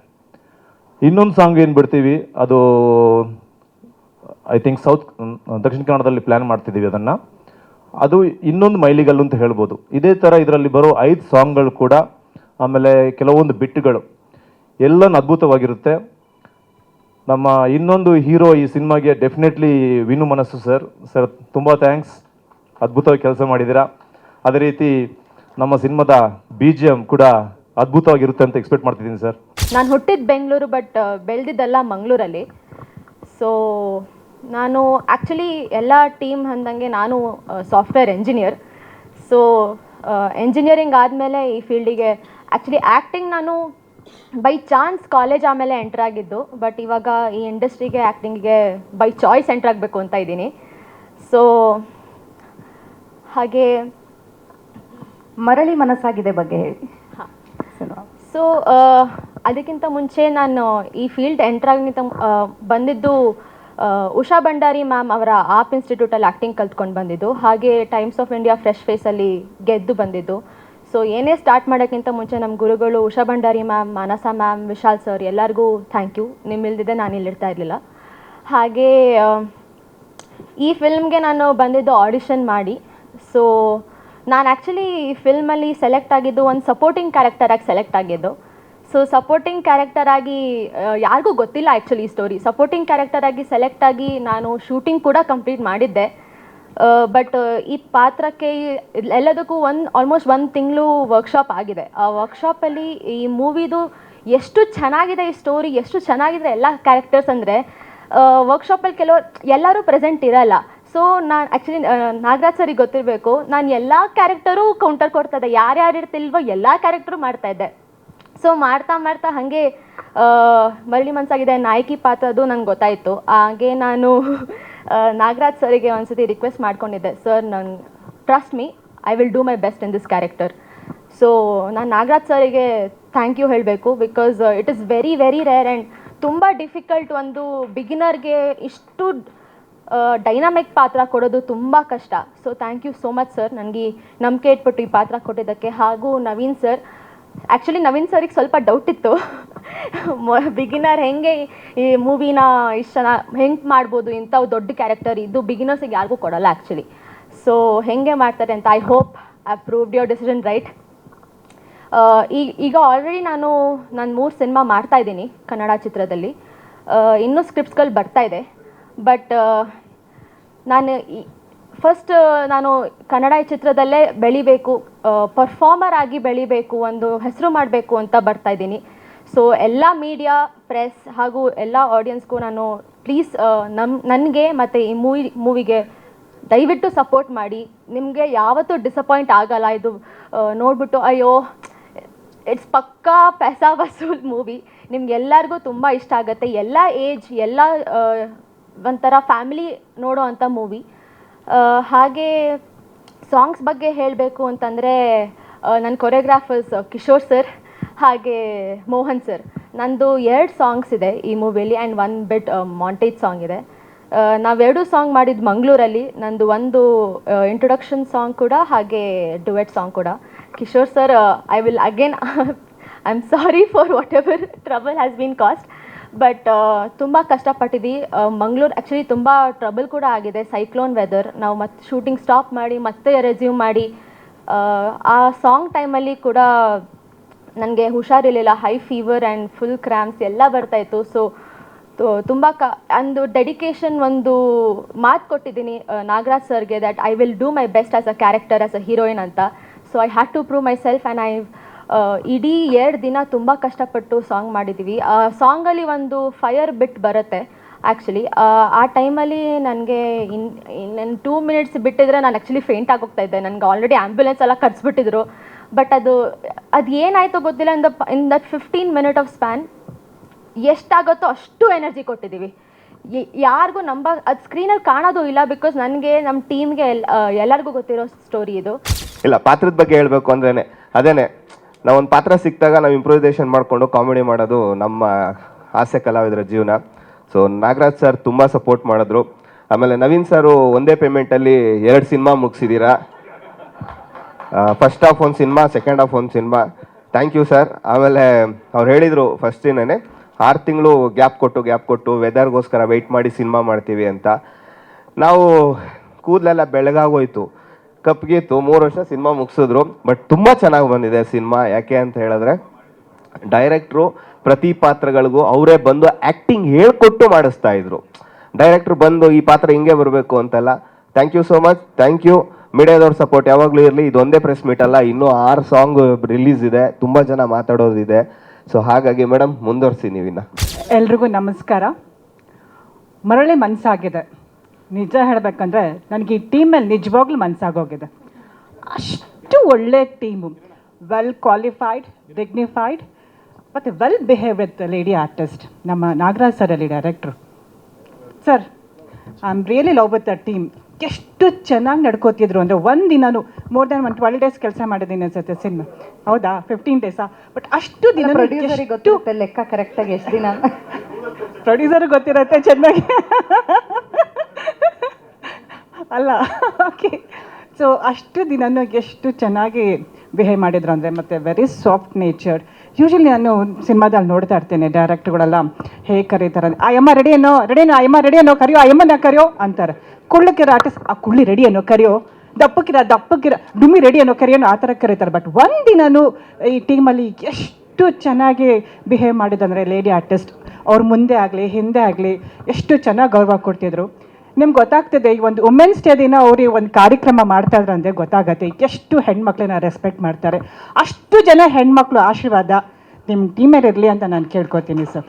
ಇನ್ನೊಂದು ಸಾಂಗ್ ಏನು ಬಿಡ್ತೀವಿ, ಅದು ಐ ಥಿಂಕ್ ಸೌತ್ ದಕ್ಷಿಣ ಕನ್ನಡದಲ್ಲಿ ಪ್ಲ್ಯಾನ್ ಮಾಡ್ತಿದ್ದೀವಿ ಅದನ್ನು. ಅದು ಇನ್ನೊಂದು ಮೈಲಿಗಲ್ಲು ಅಂತ ಹೇಳ್ಬೋದು. ಇದೇ ಥರ ಇದರಲ್ಲಿ ಬರೋ ಐದು ಸಾಂಗ್ಗಳು ಕೂಡ, ಆಮೇಲೆ ಕೆಲವೊಂದು ಬಿಟ್ಟುಗಳು ಎಲ್ಲನೂ ಅದ್ಭುತವಾಗಿರುತ್ತೆ. ನಮ್ಮ ಇನ್ನೊಂದು ಹೀರೋ ಈ ಸಿನಿಮಾಗೆ ಡೆಫಿನೆಟ್ಲಿ ವಿನು ಮನಸ್ಸು ಸರ್ ಸರ್ ತುಂಬ ಥ್ಯಾಂಕ್ಸ್ ಅದ್ಭುತವಾಗಿ ಕೆಲಸ ಮಾಡಿದ್ದೀರಾ. ಅದೇ ರೀತಿ ನಮ್ಮ ಸಿನಿಮಾದ ಬಿ ಜಿ ಎಂ ಕೂಡ ಅದ್ಭುತವಾಗಿರುತ್ತೆ ಅಂತ ಎಕ್ಸ್ಪೆಕ್ಟ್ ಮಾಡ್ತಿದ್ದೀನಿ ಸರ್ ನಾನು ಹುಟ್ಟಿದ ಬೆಂಗಳೂರು ಬಟ್ ಬೆಳೆದಿದ್ದೆಲ್ಲ ಮಂಗಳೂರಲ್ಲಿ. ಸೊ ನಾನು ಆ್ಯಕ್ಚುಲಿ ಎಲ್ಲ ಟೀಮ್ ಅಂದಂಗೆ ನಾನು ಸಾಫ್ಟ್ವೇರ್ ಎಂಜಿನಿಯರ್ ಸೊ ಎಂಜಿನಿಯರಿಂಗ್ ಆದಮೇಲೆ ಈ ಫೀಲ್ಡಿಗೆ ಆ್ಯಕ್ಚುಲಿ ಆ್ಯಕ್ಟಿಂಗ್ ನಾನು ಬೈ ಚಾನ್ಸ್ ಕಾಲೇಜ್ ಆಮೇಲೆ ಎಂಟರ್ ಆಗಿದ್ದು ಬಟ್ ಇವಾಗ ಈ ಇಂಡಸ್ಟ್ರಿಗೆ ಆ್ಯಕ್ಟಿಂಗಿಗೆ ಬೈ ಚಾಯ್ಸ್ ಎಂಟರ್ ಆಗಬೇಕು ಅಂತ ಇದ್ದೀನಿ. ಸೊ ಹಾಗೆ ಮರಳಿ ಮನಸ್ಸಾಗಿದೆ ಬಗ್ಗೆ ಹೇಳಿ. ಸೊ ಅದಕ್ಕಿಂತ ಮುಂಚೆ ನಾನು ಈ ಫೀಲ್ಡ್ ಎಂಟರ್ ಆಗಿಂತ ಬಂದಿದ್ದು ಉಷಾ ಭಂಡಾರಿ ಮ್ಯಾಮ್ ಅವರ ಆಪ್ ಇನ್ಸ್ಟಿಟ್ಯೂಟಲ್ಲಿ ಆ್ಯಕ್ಟಿಂಗ್ ಕಲ್ತ್ಕೊಂಡು ಬಂದಿದ್ದು. ಹಾಗೆ ಟೈಮ್ಸ್ ಆಫ್ ಇಂಡಿಯಾ ಫ್ರೆಶ್ ಫೇಸಲ್ಲಿ ಗೆದ್ದು ಬಂದಿದ್ದು. ಸೊ ಏನೇ ಸ್ಟಾರ್ಟ್ ಮಾಡೋಕ್ಕಿಂತ ಮುಂಚೆ ನಮ್ಮ ಗುರುಗಳು Usha Bhandari ma'am Manasa ma'am Vishal sir ಎಲ್ಲರಿಗೂ ಥ್ಯಾಂಕ್ ಯು ನಿಮ್ಮಿಲ್ದಿದೆ ನಾನು ಇಲ್ಲಿರ್ತಾ ಇರಲಿಲ್ಲ. ಹಾಗೆ ಈ ಫಿಲ್ಮ್ಗೆ ನಾನು ಬಂದಿದ್ದು ಆಡಿಷನ್ ಮಾಡಿ. ಸೊ ನಾನು ಆ್ಯಕ್ಚುಲಿ ಈ ಫಿಲ್ಮಲ್ಲಿ ಸೆಲೆಕ್ಟ್ ಆಗಿದ್ದು ಒಂದು ಸಪೋರ್ಟಿಂಗ್ ಕ್ಯಾರೆಕ್ಟರಾಗಿ ಸೆಲೆಕ್ಟ್ ಆಗಿದ್ದು. ಸೊ ಸಪೋರ್ಟಿಂಗ್ ಕ್ಯಾರೆಕ್ಟರ್ ಆಗಿ ಯಾರಿಗೂ ಗೊತ್ತಿಲ್ಲ ಆ್ಯಕ್ಚುಲಿ ಈ ಸ್ಟೋರಿ ಸಪೋರ್ಟಿಂಗ್ ಕ್ಯಾರೆಕ್ಟರ್ ಆಗಿ ಸೆಲೆಕ್ಟ್ ಆಗಿ ನಾನು ಶೂಟಿಂಗ್ ಕೂಡ ಕಂಪ್ಲೀಟ್ ಮಾಡಿದ್ದೆ. ಬಟ್ ಈ ಪಾತ್ರಕ್ಕೆ ಎಲ್ಲದಕ್ಕೂ ಒಂದು ಆಲ್ಮೋಸ್ಟ್ ಒಂದು ತಿಂಗಳು ವರ್ಕ್ಶಾಪ್ ಆಗಿದೆ. ಆ ವರ್ಕ್ಶಾಪಲ್ಲಿ ಈ ಮೂವಿದು ಎಷ್ಟು ಚೆನ್ನಾಗಿದೆ ಈ ಸ್ಟೋರಿ ಎಷ್ಟು ಚೆನ್ನಾಗಿದೆ ಎಲ್ಲ ಕ್ಯಾರೆಕ್ಟರ್ಸ್ ಅಂದರೆ ವರ್ಕ್ಶಾಪಲ್ಲಿ ಕೆಲವು, ಎಲ್ಲರೂ ಪ್ರೆಸೆಂಟ್ ಇರಲ್ಲ. ಸೊ ನಾನು ಆ್ಯಕ್ಚುಲಿ ನಾಗರಾಜ್ ಸರಿಗೆ ಗೊತ್ತಿರಬೇಕು, ನಾನು ಎಲ್ಲ ಕ್ಯಾರೆಕ್ಟರು ಕೌಂಟರ್ ಕೊಡ್ತಾ ಇದ್ದೆ ಯಾರ್ಯಾರು ಇರ್ತಿಲ್ವೋ ಎಲ್ಲ ಕ್ಯಾರೆಕ್ಟರು ಮಾಡ್ತಾ ಇದ್ದೆ. ಸೊ ಮಾಡ್ತಾ ಮಾಡ್ತಾ ಹಾಗೆ ಮರಳಿ ಮನ್ಸಾಗಿದೆ ನಾಯಕಿ ಪಾತ್ರದು ನಂಗೆ ಗೊತ್ತಾಯಿತು. ಹಾಗೆ ನಾನು ನಾಗರಾಜ್ ಸರಿಗೆ ಒಂದ್ಸತಿ ರಿಕ್ವೆಸ್ಟ್ ಮಾಡ್ಕೊಂಡಿದ್ದೆ. ಸರ್ ನಾನು trust me I will do my best in this character so ನಾನು ನಾಗರಾಜ್ ಸರಿಗೆ ಥ್ಯಾಂಕ್ ಯು ಹೇಳಬೇಕು because it is very very rare and ತುಂಬ ಡಿಫಿಕಲ್ಟ್ ಒಂದು ಬಿಗಿನರ್ಗೆ ಇಷ್ಟು ಡೈನಾಮಿಕ್ ಪಾತ್ರ ಕೊಡೋದು ತುಂಬ ಕಷ್ಟ. So thank you so much sir ನನಗೆ ನಂಬಿಕೆ ಇಟ್ಬಿಟ್ಟು ಈ ಪಾತ್ರ ಕೊಟ್ಟಿದ್ದಕ್ಕೆ. ಹಾಗೂ ನವೀನ್ ಸರ್ ಆ್ಯಕ್ಚುಲಿ ನವೀನ್ ಸರಿಗೆ ಸ್ವಲ್ಪ ಡೌಟ್ ಇತ್ತು. ಬಿಗಿನರ್ ಹೆಂಗೆ ಈ ಮೂವಿನ ಇಷ್ಟು ಚೆನ್ನಾಗಿ ಹೆಂಗೆ ಮಾಡ್ಬೋದು ಇಂಥ ದೊಡ್ಡ ಕ್ಯಾರೆಕ್ಟರ್ ಇದು ಬಿಗಿನರ್ಸಿಗೆ ಯಾರಿಗೂ ಕೊಡಲ್ಲ ಆ್ಯಕ್ಚುಲಿ ಸೊ ಹೆಂಗೆ ಮಾಡ್ತಾರೆ ಅಂತ I hope I proved your decision right ಈಗ ಈಗ ಆಲ್ರೆಡಿ ನಾನು ನನ್ನ ಮೂರು ಸಿನಿಮಾ ಮಾಡ್ತಾ ಇದ್ದೀನಿ ಕನ್ನಡ ಚಿತ್ರದಲ್ಲಿ. ಇನ್ನೂ ಸ್ಕ್ರಿಪ್ಟ್ಸ್ಗಳು ಬರ್ತಾ ಇದೆ. ಬಟ್ ನಾನು ಫಸ್ಟ್ ನಾನು ಕನ್ನಡ ಚಿತ್ರದಲ್ಲೇ ಬೆಳಿಬೇಕು ಪರ್ಫಾರ್ಮರ್ ಆಗಿ ಬೆಳಿಬೇಕು, ಒಂದು ಹೆಸರು ಮಾಡಬೇಕು ಅಂತ ಬರ್ತಾ ಇದ್ದೀನಿ. ಸೊ ಎಲ್ಲ ಮೀಡಿಯಾ ಪ್ರೆಸ್ ಹಾಗೂ ಎಲ್ಲ ಆಡಿಯನ್ಸ್ಗೂ ನಾನು ಪ್ಲೀಸ್ ನಮ್ಮ ನನಗೆ ಮತ್ತು ಈ ಮೂವಿ ಮೂವಿಗೆ ದಯವಿಟ್ಟು ಸಪೋರ್ಟ್ ಮಾಡಿ. ನಿಮಗೆ ಯಾವತ್ತೂ ಡಿಸಪಾಯಿಂಟ್ ಆಗಲ್ಲ. ಇದು ನೋಡ್ಬಿಟ್ಟು, ಅಯ್ಯೋ ಇಟ್ಸ್ ಪಕ್ಕಾ ಪೆಸಾ ವಸೂಲ್ ಮೂವಿ ನಿಮ್ಗೆಲ್ಲರಿಗೂ ತುಂಬ ಇಷ್ಟ ಆಗುತ್ತೆ. ಎಲ್ಲ ಏಜ್ ಎಲ್ಲ ಒಂಥರ ಫ್ಯಾಮಿಲಿ ನೋಡೋ ಅಂಥ ಮೂವಿ ಹಾಗೆ ಸಾಂಗ್ಸ್ ಬಗ್ಗೆ ಹೇಳಬೇಕು ಅಂತಂದರೆ ನನ್ನ ಕೊರಿಯೋಗ್ರಾಫರ್ಸ್ ಕಿಶೋರ್ ಸರ್ ಹಾಗೆ ಮೋಹನ್ ಸರ್ ನಂದು ಎರಡು ಸಾಂಗ್ಸ್ ಇದೆ ಈ ಮೂವಿಯಲ್ಲಿ and one bit montage song ಇದೆ. ನಾವೆರಡು ಸಾಂಗ್ ಮಾಡಿದ್ದು ಮಂಗಳೂರಲ್ಲಿ, ನಂದು ಒಂದು ಇಂಟ್ರೊಡಕ್ಷನ್ ಸಾಂಗ್ ಕೂಡ, ಹಾಗೆ ಡುವೆಟ್ ಸಾಂಗ್ ಕೂಡ. Kishore sir I will again I am sorry for whatever trouble has been caused but ತುಂಬ ಕಷ್ಟಪಟ್ಟಿದ್ವಿ. ಮಂಗ್ಳೂರು ಆ್ಯಕ್ಚುಲಿ ತುಂಬ ಟ್ರಬಲ್ ಕೂಡ ಆಗಿದೆ ಸೈಕ್ಲೋನ್ ವೆದರ್ ನಾವು ಮತ್ತೆ ಶೂಟಿಂಗ್ ಸ್ಟಾಪ್ ಮಾಡಿ ಮತ್ತೆ ರೆಸ್ಯೂಮ್ ಮಾಡಿ. ಆ, ಆ ಸಾಂಗ್ ಟೈಮಲ್ಲಿ ಕೂಡ ನನಗೆ ಹುಷಾರಿರಲಿಲ್ಲ. High fever and full cramps ಎಲ್ಲ ಬರ್ತಾಯಿತ್ತು ಸೊ ತುಂಬ ಕ ಅಂದು ಡೆಡಿಕೇಶನ್ ಒಂದು ಮಾತು ಕೊಟ್ಟಿದ್ದೀನಿ ನಾಗರಾಜ್ ಸರ್ಗೆ that I will do my best as a character as a heroine ಅಂತ. So I had to prove myself and I ಇಡೀ ಎರಡು ದಿನ ತುಂಬ ಕಷ್ಟಪಟ್ಟು ಸಾಂಗ್ ಮಾಡಿದ್ದೀವಿ ಆ ಸಾಂಗಲ್ಲಿ ಒಂದು ಫೈರ್ ಬಿಟ್ ಬರುತ್ತೆ ಆ್ಯಕ್ಚುಲಿ ಆ ಟೈಮಲ್ಲಿ ನನಗೆ ಇನ್ ಇನ್ನೊಂದು ಟೂ ಮಿನಿಟ್ಸ್ ಬಿಟ್ಟಿದ್ರೆ ನಾನು ಆ್ಯಕ್ಚುಲಿ ಫೇಂಟ್ ಆಗೋಗ್ತಾ ಇದ್ದೆ. ನನಗೆ ಆಲ್ರೆಡಿ ಆ್ಯಂಬುಲೆನ್ಸ್ ಎಲ್ಲ ಕರೆಸ್ಬಿಟ್ಟಿದ್ರು. ಬಟ್ ಅದು ಅದು ಏನಾಯಿತು ಗೊತ್ತಿಲ್ಲ. In the in that fifteen minute of span ಎಷ್ಟಾಗುತ್ತೋ ಅಷ್ಟು ಎನರ್ಜಿ ಕೊಟ್ಟಿದ್ದೀವಿ ಯಾರಿಗೂ ನಂಬ, ಅದು ಸ್ಕ್ರೀನಲ್ಲಿ ಕಾಣೋದು ಇಲ್ಲ ಬಿಕಾಸ್ ನನಗೆ ನಮ್ಮ ಟೀಮ್ಗೆ ಎಲ್ ಎಲ್ಲರಿಗೂ ಗೊತ್ತಿರೋ ಸ್ಟೋರಿ ಇದು. ಇಲ್ಲ, ಪಾತ್ರದ ಬಗ್ಗೆ ಹೇಳಬೇಕು ಅಂದ್ರೆ ಅದೇನೆ ನಾವೊಂದು ಪಾತ್ರ ಸಿಕ್ಕಿದಾಗ ನಾವು ಇಂಪ್ರೂವೈಸೇಷನ್ ಮಾಡಿಕೊಂಡು ಕಾಮಿಡಿ ಮಾಡೋದು ನಮ್ಮ ಹಾಸ್ಯ ಕಲಾವಿದರ ಜೀವನ. ಸೊ ನಾಗರಾಜ್ ಸರ್ ತುಂಬ ಸಪೋರ್ಟ್ ಮಾಡಿದ್ರು. ಆಮೇಲೆ ನವೀನ್ ಸರು ಒಂದೇ ಪೇಮೆಂಟಲ್ಲಿ ಎರಡು ಸಿನಿಮಾ ಮುಗಿಸಿದ್ದೀರಾ ಫಸ್ಟ್ ಹಾಫ್ ಒಂದು ಸಿನಿಮಾ ಸೆಕೆಂಡ್ ಹಾಫ್ ಒಂದು ಸಿನಿಮಾ ಥ್ಯಾಂಕ್ ಯು ಸರ್ ಆಮೇಲೆ ಅವ್ರು ಹೇಳಿದರು ಫಸ್ಟಿನೇ ಆರು ತಿಂಗಳು ಗ್ಯಾಪ್ ಕೊಟ್ಟು ಗ್ಯಾಪ್ ಕೊಟ್ಟು ವೆದರ್ಗೋಸ್ಕರ ವೆಯ್ಟ್ ಮಾಡಿ ಸಿನಿಮಾ ಮಾಡ್ತೀವಿ ಅಂತ. ನಾವು ಕೂದಲೆಲ್ಲ ಬೆಳಗಾಗೋಯ್ತು. ಕಪ್ಗಿತ್ತು ಮೂರು ವರ್ಷ ಸಿನಿಮಾ ಮುಗಿಸಿದ್ರು, ಬಟ್ ತುಂಬ ಚೆನ್ನಾಗಿ ಬಂದಿದೆ ಸಿನಿಮಾ. ಯಾಕೆ ಅಂತ ಹೇಳಿದ್ರೆ, ಡೈರೆಕ್ಟ್ರು ಪ್ರತಿ ಪಾತ್ರಗಳಿಗೂ ಅವರೇ ಬಂದು ಆ್ಯಕ್ಟಿಂಗ್ ಹೇಳ್ಕೊಟ್ಟು ಮಾಡಿಸ್ತಾ ಇದ್ರು. ಡೈರೆಕ್ಟ್ರು ಬಂದು, ಈ ಪಾತ್ರ ಹಿಂಗೆ ಬರಬೇಕು ಅಂತೆಲ್ಲ. Thank you so much thank you ಮೀಡಿಯಾದವ್ರ support ಯಾವಾಗಲೂ ಇರಲಿ. ಇದೊಂದೇ ಪ್ರೆಸ್ ಮೀಟ್ ಅಲ್ಲ. ಇನ್ನೂ ಆರು ಸಾಂಗ್ ರಿಲೀಸ್ ಇದೆ. ತುಂಬ ಜನ ಮಾತಾಡೋದಿದೆ. ಸೊ ಹಾಗಾಗಿ ಮೇಡಮ್ ಮುಂದುವರಿಸಿ ನೀವಿನ್ನ. ಎಲ್ರಿಗೂ ನಮಸ್ಕಾರ. ಮರಳಿ ಮನಸ್ಸಾಗಿದೆ ನಿಜ ಹೇಳಬೇಕಂದ್ರೆ ನನಗೆ ಈ ಟೀಮಲ್ಲಿ ನಿಜವಾಗ್ಲೂ ಮನಸ್ಸಾಗೋಗಿದೆ ಅಷ್ಟು ಒಳ್ಳೆ ಟೀಮು. ವೆಲ್ ಕ್ವಾಲಿಫೈಡ್ ಡಿಗ್ನಿಫೈಡ್ ಮತ್ತು well behave with lady artist ನಮ್ಮ ನಾಗರಾಜ್ ಸರ್ ಅಲ್ಲಿ director sir I am really love with the team ಎಷ್ಟು ಚೆನ್ನಾಗಿ ನಡ್ಕೋತಿದ್ರು ಅಂದರೆ ಒಂದು ದಿನಾನು more than one twelve days ಕೆಲಸ ಮಾಡಿದ್ದೀನಿ ಅನ್ಸುತ್ತೆ ಸಿನಿಮಾ ಹೌದಾ? ಫಿಫ್ಟೀನ್ ಡೇಸಾ ಬಟ್ ಅಷ್ಟು ದಿನ ಪ್ರೊಡ್ಯೂಸರಿಗೆ ಗೊತ್ತಿರುತ್ತೆ ಲೆಕ್ಕ ಕರೆಕ್ಟಾಗಿ ಎಷ್ಟು ದಿನ? *laughs* ಪ್ರೊಡ್ಯೂಸರ್ ಗೊತ್ತಿರತ್ತೆ ಚೆನ್ನಾಗಿ. ಅಲ್ಲ ಓಕೆ ಸೊ ಅಷ್ಟು ದಿನನೂ ಎಷ್ಟು ಚೆನ್ನಾಗಿ ಬಿಹೇವ್ ಮಾಡಿದ್ರು ಅಂದರೆ ಮತ್ತು ವೆರಿ ಸಾಫ್ಟ್ ನೇಚರ್ ಯೂಶಲಿ ನಾನು ಸಿನಿಮಾದಲ್ಲಿ ನೋಡ್ತಾ ಇರ್ತೇನೆ ಡೈರೆಕ್ಟ್ಗಳೆಲ್ಲ ಹೇಗೆ ಕರೀತಾರೆ ಆ ರೆಡಿ ಏನೋ ರೆಡಿ ಏನೋ ಅಮ್ಮ ರೆಡಿ ಕರಿಯೋ ಆ ಅಮ್ಮನ ಕರಿಯೋ ಅಂತಾರೆ. ಕುಳ್ಳಕ್ಕಿರೋ ಆರ್ಟಿಸ್ಟ್ ಆ ಕುಳ್ಳಿ ರೆಡಿ ಏನೋ ಕರಿಯೋ ದಪ್ಪಕ್ಕಿರ ದಪ್ಪಕ್ಕಿರ ಡುಮ್ಮಿ ರೆಡಿ ಏನೋ ಆ ಥರ ಕರೀತಾರೆ. ಬಟ್ ಒಂದಿನನೂ ಈ ಟೀಮಲ್ಲಿ ಎಷ್ಟು ಚೆನ್ನಾಗಿ ಬಿಹೇವ್ ಮಾಡಿದಂದರೆ ಲೇಡಿ ಆರ್ಟಿಸ್ಟ್ ಅವ್ರ ಮುಂದೆ ಆಗಲಿ, ಹಿಂದೆ ಆಗಲಿ, ಎಷ್ಟು ಚೆನ್ನಾಗಿ ಗೌರವ ಕೊಡ್ತಿದ್ರು. ನಿಮ್ಗೆ ಗೊತ್ತಾಗ್ತದೆ, ಈ ಒಂದು ವುಮೆನ್ಸ್ ಡೇ ದಿನ ಅವ್ರಿಗೆ ಒಂದು ಕಾರ್ಯಕ್ರಮ ಮಾಡ್ತಾ ಇದ್ರು ಅಂದರೆ ಗೊತ್ತಾಗತ್ತೆ. ಎಷ್ಟು ಹೆಣ್ಮಕ್ಳನ್ನ ರೆಸ್ಪೆಕ್ಟ್ ಮಾಡ್ತಾರೆ. ಅಷ್ಟು ಜನ ಹೆಣ್ಮಕ್ಳು ಆಶೀರ್ವಾದ ನಿಮ್ಮ ಟೀಮಲ್ಲಿ ಇರಲಿ ಅಂತ ನಾನು ಕೇಳ್ಕೊತೀನಿ ಸರ್